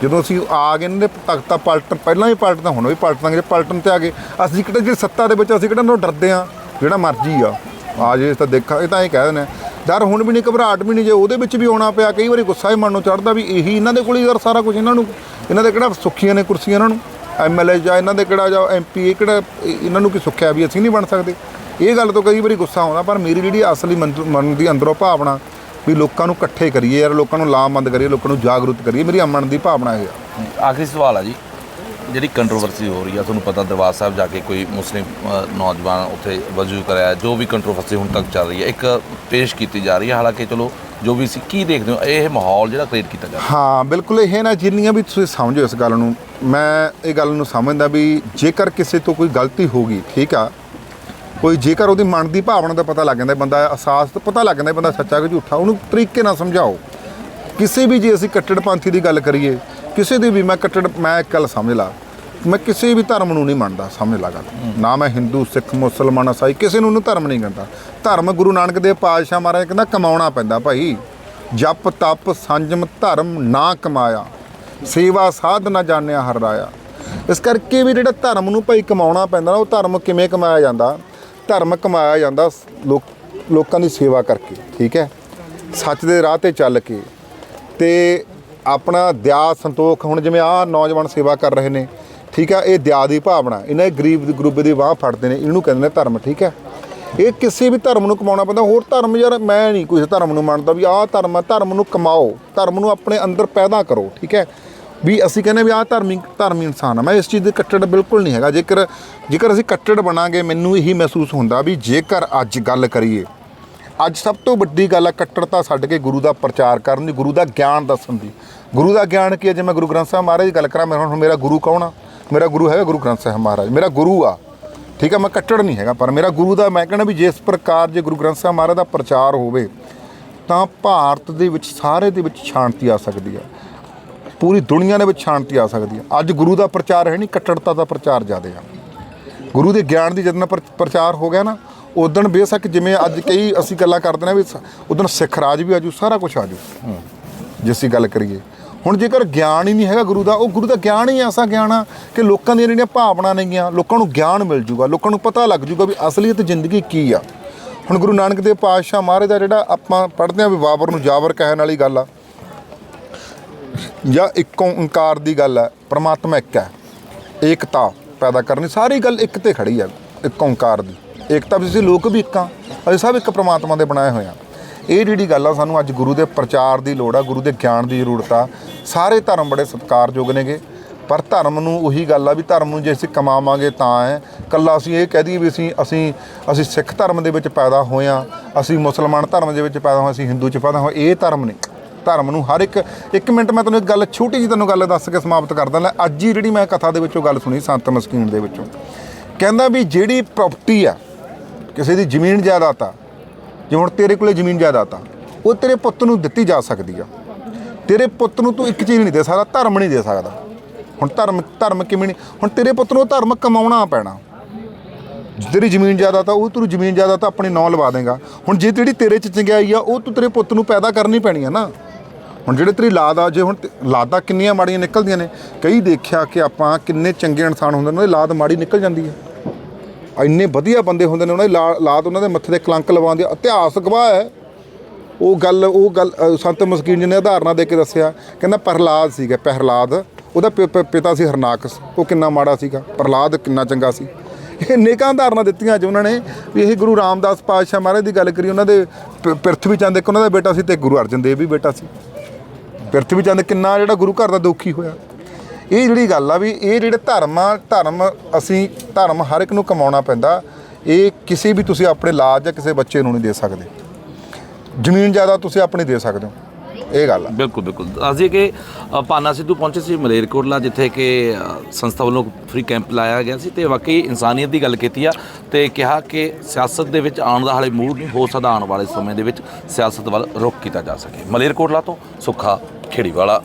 [SPEAKER 1] ਜਦੋਂ ਅਸੀਂ ਆ ਗਏ ਇਹਨਾਂ ਦੇ ਤਖਤਾ ਪਲਟਣ, ਪਹਿਲਾਂ ਵੀ ਪਲਟਦਾ, ਹੁਣ ਵੀ ਪਲਟਾਂਗੇ ਜੇ ਪਲਟਣ ਤੇ ਆ ਗਏ, ਅਸੀਂ ਕਿਹੜਾ ਜੇ ਸੱਤਾ ਦੇ ਵਿੱਚ ਅਸੀਂ ਕਿਹੜਾ ਨੂੰ ਡਰਦੇ ਆ ਜਿਹੜਾ ਮਰਜ਼ੀ ਆ। ਆ ਜੇ ਤਾਂ ਦੇਖਾਂ, ਇਹ ਤਾਂ ਇਹ ਕਹਿ ਦਿੰਦੇ ਡਰ ਹੁਣ ਵੀ ਨਹੀਂ, ਘਬਰਾਹਟ ਵੀ ਨਹੀਂ, ਜੇ ਉਹਦੇ ਵਿੱਚ ਵੀ ਆਉਣਾ ਪਿਆ, ਕਈ ਵਾਰੀ ਗੁੱਸਾ ਹੀ ਮਨ ਨੂੰ ਚੜਦਾ ਵੀ ਇਹੀ ਇਹਨਾਂ ਦੇ ਕੋਲ ਹੀ ਯਾਰ ਸਾਰਾ ਕੁਝ ਇਹਨਾਂ ਨੂੰ, ਇਹਨਾਂ ਦੇ ਕਿਹੜਾ ਸੁੱਖੀਆਂ ਨੇ ਕੁਰਸੀਆਂ ਇਹਨਾਂ ਨੂੰ? ਐਮਐਲਏ ਜਾਂ ਇਹਨਾਂ ਦੇ ਕਿਹੜਾ, ਜਾਂ ਐਮਪੀ ਇਹ ਕਿਹੜਾ ਇਹਨਾਂ ਨੂੰ ਕੀ ਸੁੱਖਿਆ ਵੀ ਅਸੀਂ ਨਹੀਂ ਬਣ ਸਕਦੇ? ਇਹ ਗੱਲ ਤੋਂ ਕਈ ਵਾਰੀ ਗੁੱਸਾ ਆਉਂਦਾ, ਪਰ ਮੇਰੀ ਜਿਹੜੀ ਅਸਲੀ ਮਨ ਮਨ ਦੀ ਅੰਦਰੋਂ ਭਾਵਨਾ ਵੀ ਲੋਕਾਂ ਨੂੰ ਇਕੱਠੇ ਕਰੀਏ ਯਾਰ ਲੋਕਾਂ ਨੂੰ ਲਾਮਬੰਦ ਕਰੀਏ ਲੋਕਾਂ ਨੂੰ ਜਾਗਰੂਕ ਕਰੀਏ। ਮੇਰੀ ਮਨ ਦੀ ਭਾਵਨਾ ਆ।
[SPEAKER 2] ਆਖਰੀ ਸਵਾਲ ਆ ਜੀ। ਜਿਹੜੀ ਕੰਟਰੋਵਰਸੀ ਹੋ ਰਹੀ ਆ ਤੁਹਾਨੂੰ ਪਤਾ ਦਰਬਾਰ ਸਾਹਿਬ ਜਾ ਕੇ ਕੋਈ ਮੁਸਲਿਮ ਨੌਜਵਾਨ ਉੱਥੇ ਵਜੂ ਕਰਿਆ ਜੋ ਵੀ ਕੰਟਰੋਵਰਸੀ ਹੁਣ ਤੱਕ ਚੱਲ ਰਹੀ ਹੈ ਇੱਕ ਪੇਸ਼ ਕੀਤੀ ਜਾ ਰਹੀ ਹੈ ਹਾਲਾਂਕਿ ਚਲੋ ਜੋ ਵੀ ਸੀ ਕੀ ਦੇਖਦੇ ਹੋ? ਇਹ ਮਾਹੌਲ ਜਿਹੜਾ ਕ੍ਰੀਏਟ ਕੀਤਾ ਜਾ ਰਿਹਾ।
[SPEAKER 1] ਹਾਂ ਬਿਲਕੁਲ ਇਹ ਨਾ ਜਿੰਨੀਆਂ ਵੀ ਤੁਸੀਂ ਸਮਝੋ ਇਸ ਗੱਲ ਨੂੰ ਮੈਂ ਇਹ ਗੱਲ ਨੂੰ ਸਮਝਦਾ ਵੀ ਜੇਕਰ ਕਿਸੇ ਤੋਂ ਕੋਈ ਗਲਤੀ ਹੋ ਗਈ ਠੀਕ ਆ ਕੋਈ ਜੇਕਰ ਉਹਦੀ ਮਨ ਦੀ ਭਾਵਨਾ ਦਾ ਪਤਾ ਲੱਗ ਜਾਂਦਾ, ਬੰਦਾ ਅਹਿਸਾਸ ਤੋਂ ਪਤਾ ਲੱਗ ਜਾਂਦਾ ਬੰਦਾ ਸੱਚਾ ਕਿ ਝੂਠਾ, ਉਹਨੂੰ ਤਰੀਕੇ ਨਾਲ ਸਮਝਾਓ। ਕਿਸੇ ਵੀ ਜੇ ਅਸੀਂ ਕੱਟੜਪੰਥੀ ਦੀ ਗੱਲ ਕਰੀਏ, ਕਿਸੇ ਦੀ ਵੀ ਮੈਂ ਕੱਟੜ, ਮੈਂ ਇੱਕ ਗੱਲ ਸਮਝ ਲਾ, ਮੈਂ ਕਿਸੇ ਵੀ ਧਰਮ ਨੂੰ ਨਹੀਂ ਮੰਨਦਾ, ਸਮਝ ਲਾ ਗੱਲ। ਨਾ ਮੈਂ ਹਿੰਦੂ, ਸਿੱਖ, ਮੁਸਲਮਾਨ, ਇਸਾਈ, ਕਿਸੇ ਨੂੰ ਨੂੰ ਧਰਮ ਨਹੀਂ ਕਹਿੰਦਾ। ਧਰਮ ਗੁਰੂ ਨਾਨਕ ਦੇਵ ਪਾਤਸ਼ਾਹ ਮਹਾਰਾਜ ਕਹਿੰਦਾ ਕਮਾਉਣਾ ਪੈਂਦਾ ਭਾਈ। ਜਪ, ਤਪ, ਸੰਜਮ, ਧਰਮ ਨਾ ਕਮਾਇਆ। ਸੇਵਾ, ਸਾਧ ਨਾ ਜਾਣਿਆ, ਹਰ ਰਾਇਆ। ਇਸ ਕਰਕੇ ਵੀ ਜਿਹੜਾ ਧਰਮ ਨੂੰ ਭਾਈ ਕਮਾਉਣਾ ਪੈਂਦਾ ਨਾ, ਉਹ ਧਰਮ ਕਿਵੇਂ ਕਮਾਇਆ ਜਾਂਦਾ? ਧਰਮ ਕਮਾਇਆ ਜਾਂਦਾ ਲੋਕ ਲੋਕਾਂ ਦੀ ਸੇਵਾ ਕਰਕੇ, ਠੀਕ ਹੈ? ਸੱਚ ਦੇ ਰਾਹ ਤੇ ਚੱਲ ਕੇ ਤੇ ਆਪਣਾ ਦਿਆ ਸੰਤੋਖ, ਹੁਣ ਜਿਵੇਂ ਆਹ ਨੌਜਵਾਨ ਸੇਵਾ ਕਰ ਰਹੇ ਨੇ, ਠੀਕ ਹੈ? ਇਹ ਦਿਆ ਦੀ ਭਾਵਨਾ, ਇਹਨਾਂ ਗਰੀਬ ਦੀ ਦੀ ਬਾਹ ਫੜਦੇ ਨੇ, ਇਹਨੂੰ ਕਹਿੰਦੇ ਨੇ ਧਰਮ, ਠੀਕ ਹੈ? ਇਹ ਕਿਸੇ ਵੀ ਧਰਮ ਨੂੰ ਕਮਾਉਣਾ ਪੈਂਦਾ, ਹੋਰ ਧਰਮ ਯਾਰ ਮੈਂ ਨਹੀਂ ਕਿਸੇ ਧਰਮ ਨੂੰ ਮੰਨਦਾ ਵੀ ਆਹ ਧਰਮ ਹੈ, ਧਰਮ ਨੂੰ ਕਮਾਓ, ਧਰਮ ਨੂੰ ਆਪਣੇ ਅੰਦਰ ਪੈਦਾ ਕਰੋ, ਠੀਕ ਹੈ? ਵੀ ਅਸੀਂ ਕਹਿੰਦੇ ਵੀ ਆਹ ਧਾਰਮਿਕ ਧਾਰਮਿਕ ਇਨਸਾਨ ਆ। ਮੈਂ ਇਸ ਚੀਜ਼ ਦੇ ਕੱਟੜ ਬਿਲਕੁਲ ਨਹੀਂ ਹੈਗਾ। ਜੇਕਰ ਜੇਕਰ ਅਸੀਂ ਕੱਟੜ ਬਣਾਂਗੇ, ਮੈਨੂੰ ਇਹੀ ਮਹਿਸੂਸ ਹੁੰਦਾ ਵੀ ਜੇਕਰ ਅੱਜ ਗੱਲ ਕਰੀਏ, ਅੱਜ ਸਭ ਤੋਂ ਵੱਡੀ ਗੱਲ ਹੈ ਕੱਟੜਤਾ ਛੱਡ ਕੇ ਗੁਰੂ ਦਾ ਪ੍ਰਚਾਰ ਕਰਨ ਦੀ, ਗੁਰੂ ਦਾ ਗਿਆਨ ਦੱਸਣ ਦੀ। ਗੁਰੂ ਦਾ ਗਿਆਨ ਕੀ ਹੈ ਜੇ ਮੈਂ ਗੁਰੂ ਗ੍ਰੰਥ ਸਾਹਿਬ ਮਹਾਰਾਜ ਦੀ ਗੱਲ ਕਰਾਂ, ਮੈਂ ਹੁਣ ਮੇਰਾ ਗੁਰੂ ਕੌਣ ਆ? ਮੇਰਾ ਗੁਰੂ ਹੈਗਾ ਗੁਰੂ ਗ੍ਰੰਥ ਸਾਹਿਬ ਮਹਾਰਾਜ। ਮੇਰਾ ਗੁਰੂ ਆ। ਠੀਕ ਆ, ਮੈਂ ਕੱਟੜ ਨਹੀਂ ਹੈਗਾ, ਪਰ ਮੇਰਾ ਗੁਰੂ ਦਾ ਮੈਂ ਕਹਿੰਦਾ ਵੀ ਜਿਸ ਪ੍ਰਕਾਰ ਜੇ ਗੁਰੂ ਗ੍ਰੰਥ ਸਾਹਿਬ ਮਹਾਰਾਜ ਦਾ ਪ੍ਰਚਾਰ ਹੋਵੇ, ਤਾਂ ਭਾਰਤ ਦੇ ਵਿੱਚ, ਸਾਰੇ ਦੇ ਵਿੱਚ ਸ਼ਾਂਤੀ ਆ ਸਕਦੀ ਆ। ਪੂਰੀ ਦੁਨੀਆ ਦੇ ਵਿੱਚ ਸ਼ਾਂਤੀ ਆ ਸਕਦੀ ਆ ਅੱਜ ਗੁਰੂ ਦਾ ਪ੍ਰਚਾਰ ਹੈ ਨਹੀਂ, ਕੱਟੜਤਾ ਦਾ ਪ੍ਰਚਾਰ ਜ਼ਿਆਦਾ ਆ। ਗੁਰੂ ਦੇ ਗਿਆਨ ਦੀ ਜਦੋਂ ਪ੍ਰ- ਪ੍ਰਚਾਰ ਹੋ ਗਿਆ ਨਾ ਉਦੋਂ ਬੇਸ਼ੱਕ ਜਿਵੇਂ ਅੱਜ ਕਈ ਅਸੀਂ ਗੱਲਾਂ ਕਰਦੇ ਨੇ ਵੀ ਉਦੋਂ ਸਿੱਖ ਰਾਜ ਵੀ ਆਜੂ, ਸਾਰਾ ਕੁਝ ਆਜੂ। ਜੇ ਅਸੀਂ ਗੱਲ ਕਰੀਏ। ਹੁਣ ਜੇਕਰ ਗਿਆਨ ਹੀ ਨਹੀਂ ਹੈਗਾ ਗੁਰੂ ਦਾ, ਉਹ ਗੁਰੂ ਦਾ ਗਿਆਨ ਹੀ ਐਸਾ ਗਿਆਨ ਆ ਕਿ ਲੋਕਾਂ ਦੀਆਂ ਜਿਹੜੀਆਂ ਭਾਵਨਾ ਨੇਗੀਆਂ ਲੋਕਾਂ ਨੂੰ ਗਿਆਨ ਮਿਲ ਜੂਗਾ, ਲੋਕਾਂ ਨੂੰ ਪਤਾ ਲੱਗ ਜੂਗਾ ਵੀ ਅਸਲੀਅਤ ਜ਼ਿੰਦਗੀ ਕੀ ਆ। ਹੁਣ ਗੁਰੂ ਨਾਨਕ ਦੇਵ ਪਾਤਸ਼ਾਹ ਮਹਾਰਾਜ ਦਾ ਜਿਹੜਾ ਆਪਾਂ ਪੜ੍ਹਦੇ ਆ ਵੀ ਬਾਬਰ ਨੂੰ ਜਾਬਰ ਕਹਿਣ ਵਾਲੀ ਗੱਲ ਆ ਜਾਂ ਇੱਕ ਓੰਕਾਰ ਦੀ ਗੱਲ ਹੈ, ਪ੍ਰਮਾਤਮਾ ਇੱਕ ਹੈ, ਏਕਤਾ ਪੈਦਾ ਕਰਨੀ, ਸਾਰੀ ਗੱਲ ਇੱਕ ਤੇ ਖੜੀ ਹੈ, ਇੱਕ ਓੰਕਾਰ ਦੀ। ਏਕਤਾ ਵੀ ਅਸੀਂ ਲੋਕ ਵੀ ਇੱਕ ਆ ਅਸੀਂ ਸਭ ਇੱਕ ਪ੍ਰਮਾਤਮਾ ਦੇ ਬਣਾਏ ਹੋਏ ਆ ਇਹ ਜਿਹੜੀ ਗੱਲ ਆ, ਸਾਨੂੰ ਅੱਜ ਗੁਰੂ ਦੇ ਪ੍ਰਚਾਰ ਦੀ ਲੋੜ ਆ, ਗੁਰੂ ਦੇ ਗਿਆਨ ਦੀ ਜ਼ਰੂਰਤ ਆ। ਸਾਰੇ ਧਰਮ ਬੜੇ ਸਤਿਕਾਰਯੋਗ ਨੇਗੇ ਪਰ ਧਰਮ ਨੂੰ ਉਹੀ ਗੱਲ ਆ ਵੀ ਧਰਮ ਨੂੰ ਜੇ ਅਸੀਂ ਕਮਾਵਾਂਗੇ ਤਾਂ ਹੈ ਕੱਲਾ ਅਸੀਂ ਇਹ ਕਹਿ ਦਈਏ ਵੀ ਅਸੀਂ ਅਸੀਂ ਅਸੀਂ ਸਿੱਖ ਧਰਮ ਦੇ ਵਿੱਚ ਪੈਦਾ ਹੋਏ ਆ ਅਸੀਂ ਮੁਸਲਮਾਨ ਧਰਮ ਦੇ ਵਿੱਚ ਪੈਦਾ ਹੋਏ ਅਸੀਂ ਹਿੰਦੂ ਚ ਪੈਦਾ ਹੋਏ ਇਹ ਧਰਮ ਨਹੀਂ। ਧਰਮ ਨੂੰ। ਹਰ ਇੱਕ ਇੱਕ ਮਿੰਟ ਮੈਂ ਤੁਹਾਨੂੰ ਇੱਕ ਗੱਲ ਛੋਟੀ ਜਿਹੀ ਤੁਹਾਨੂੰ ਗੱਲ ਦੱਸ ਕੇ ਸਮਾਪਤ ਕਰਦਾ ਲੈ। ਅੱਜ ਹੀ ਜਿਹੜੀ ਮੈਂ ਕਥਾ ਦੇ ਵਿੱਚੋਂ ਗੱਲ ਸੁਣੀ, ਸੰਤ ਮਸਕੀਨ ਦੇ ਵਿੱਚੋਂ। ਕਹਿੰਦਾ ਵੀ ਜਿਹੜੀ ਪ੍ਰਾਪਰਟੀ ਆ, ਕਿਸੇ ਦੀ ਜ਼ਮੀਨ ਜਾਇਦਾਦ ਆ, ਜੇ ਹੁਣ ਤੇਰੇ ਕੋਲੇ ਜ਼ਮੀਨ ਜਾਇਦਾਦ ਆ, ਉਹ ਤੇਰੇ ਪੁੱਤ ਨੂੰ ਦਿੱਤੀ ਜਾ ਸਕਦੀ ਆ। ਤੇਰੇ ਪੁੱਤ ਨੂੰ ਤੂੰ ਇੱਕ ਚੀਜ਼ ਨਹੀਂ ਦੇ ਸਕਦਾ, ਧਰਮ ਨਹੀਂ ਦੇ ਸਕਦਾ। ਹੁਣ ਧਰਮ ਧਰਮ ਕਿਵੇਂ ਨਹੀਂ ਹੁਣ ਤੇਰੇ ਪੁੱਤ ਨੂੰ ਧਰਮ ਕਮਾਉਣਾ ਪੈਣਾ। ਤੇਰੀ ਜ਼ਮੀਨ ਜਾਇਦਾਦ ਆ, ਉਹ ਤੂੰ ਜ਼ਮੀਨ ਜਾਇਦਾਦ ਆਪਣੇ ਨਾਂ ਲਵਾ ਦੇਗਾ। ਹੁਣ ਜੇ ਜਿਹੜੀ ਤੇਰੇ ਚ ਚੰਗਿਆਈ ਆ, ਉਹ ਤੂੰ ਤੇਰੇ ਪੁੱਤ ਨੂੰ ਪੈਦਾ ਕਰਨੀ ਪੈਣੀ ਆ ਨਾ। ਹੁਣ ਜਿਹੜੇ ਤੇਰੀ ਲਾਦ ਆ, ਜੇ ਹੁਣ ਤੇ- ਲਾਦਾਂ ਕਿੰਨੀਆਂ ਮਾੜੀਆਂ ਨਿਕਲਦੀਆਂ ਨੇ, ਕਈ ਦੇਖਿਆ ਕਿ ਆਪਾਂ ਕਿੰਨੇ ਚੰਗੇ ਇਨਸਾਨ ਹੁੰਦੇ ਨੇ, ਉਹਨਾਂ ਦੀ ਲਾਦ ਮਾੜੀ ਨਿਕਲ ਜਾਂਦੀ ਹੈ। ਇੰਨੇ ਵਧੀਆ ਬੰਦੇ ਹੁੰਦੇ ਨੇ, ਉਹਨਾਂ ਦੀ ਲਾ- ਲਾਦ ਉਹਨਾਂ ਦੇ ਮੱਥੇ ਤੇ ਕਲੰਕ ਲਵਾਉਂਦੀ ਆ ਇਤਿਹਾਸ ਗਵਾਹ ਹੈ। ਉਹ ਗੱਲ ਉਹ ਗੱਲ ਸੰਤ ਮਸਕੀਨ ਜੀ ਨੇ ਉਦਾਹਰਨਾਂ ਦੇ ਕੇ ਦੱਸਿਆ, ਕਹਿੰਦਾ ਪ੍ਰਹਲਾਦ ਸੀਗਾ, ਪ੍ਰਹਲਾਦ, ਉਹਦਾ ਪਿ- ਪਿਤਾ ਸੀ ਹਰਨਾਕਸ ਉਹ ਕਿੰਨਾ ਮਾੜਾ ਸੀਗਾ, ਪ੍ਰਹਲਾਦ ਕਿੰਨਾ ਚੰਗਾ ਸੀ। ਇਹ ਨੇਕਾਂ ਉਦਾਹਰਨਾਂ ਦਿੱਤੀਆਂ ਅੱਜ ਉਹਨਾਂ ਨੇ, ਵੀ ਇਹ ਗੁਰੂ ਰਾਮਦਾਸ ਪਾਤਸ਼ਾਹ ਮਹਾਰਾਜ ਦੀ ਗੱਲ ਕਰੀ, ਉਹਨਾਂ ਦੇ ਪ- ਪ੍ਰਿਥਵੀ ਚੰਦ, ਇੱਕ ਉਹਨਾਂ ਦਾ ਬੇਟਾ ਸੀ ਤੇ ਗੁਰੂ ਅਰਜਨ ਦੇਵ ਵੀ ਬੇਟਾ ਸੀ। ਪ੍ਰਿਥਵੀ ਚੰਦ ਕਿੰਨਾ ਜਿਹੜਾ ਗੁਰੂ ਘਰ ਦਾ ਦੁਖੀ ਹੋਇਆ। ਇਹ ਜਿਹੜੀ ਗੱਲ ਆ ਵੀ ਇਹ ਜਿਹੜੇ ਧਰਮ ਆ ਧਰਮ ਅਸੀਂ ਧਰਮ ਹਰ ਇੱਕ ਨੂੰ ਕਮਾਉਣਾ ਪੈਂਦਾ। ਇਹ ਕਿਸੇ ਵੀ ਤੁਸੀਂ ਆਪਣੇ ਲਾਜ ਜਾਂ ਕਿਸੇ ਬੱਚੇ ਨੂੰ ਨਹੀਂ ਦੇ ਸਕਦੇ। ਜ਼ਮੀਨ ਜ਼ਿਆਦਾ ਤੁਸੀਂ ਆਪਣੀ ਦੇ ਸਕਦੇ ਹੋ। ਇਹ ਗੱਲ ਆ।
[SPEAKER 2] ਬਿਲਕੁਲ ਬਿਲਕੁਲ। ਅਸੀਂ ਕਿ ਅ, ਪਾਨਾ ਸਿੱਧੂ ਪਹੁੰਚੇ ਸੀ ਮਲੇਰਕੋਟਲਾ ਜਿੱਥੇ ਕਿ ਸੰਸਥਾ ਵੱਲੋਂ ਫ੍ਰੀ ਕੈਂਪ ਲਾਇਆ ਗਿਆ ਸੀ ਤੇ ਵਾਕਈ ਇਨਸਾਨੀਅਤ ਦੀ ਗੱਲ ਕੀਤੀ ਆ ਤੇ ਕਿਹਾ ਕਿ ਸਿਆਸਤ ਦੇ ਵਿੱਚ ਆਉਣ ਦਾ ਹਾਲੇ ਮੂਡ ਨਹੀਂ ਹੋ ਸਕਦਾ ਆਉਣ ਵਾਲੇ ਸਮੇਂ ਦੇ ਵਿੱਚ ਸਿਆਸਤ ਵੱਲ ਰੁਖ ਕੀਤਾ ਜਾ ਸਕੇ। ਮਲੇਰਕੋਟਲਾ ਤੋਂ ਸੁੱਖਾ ਖੇੜੀਵਾਲਾ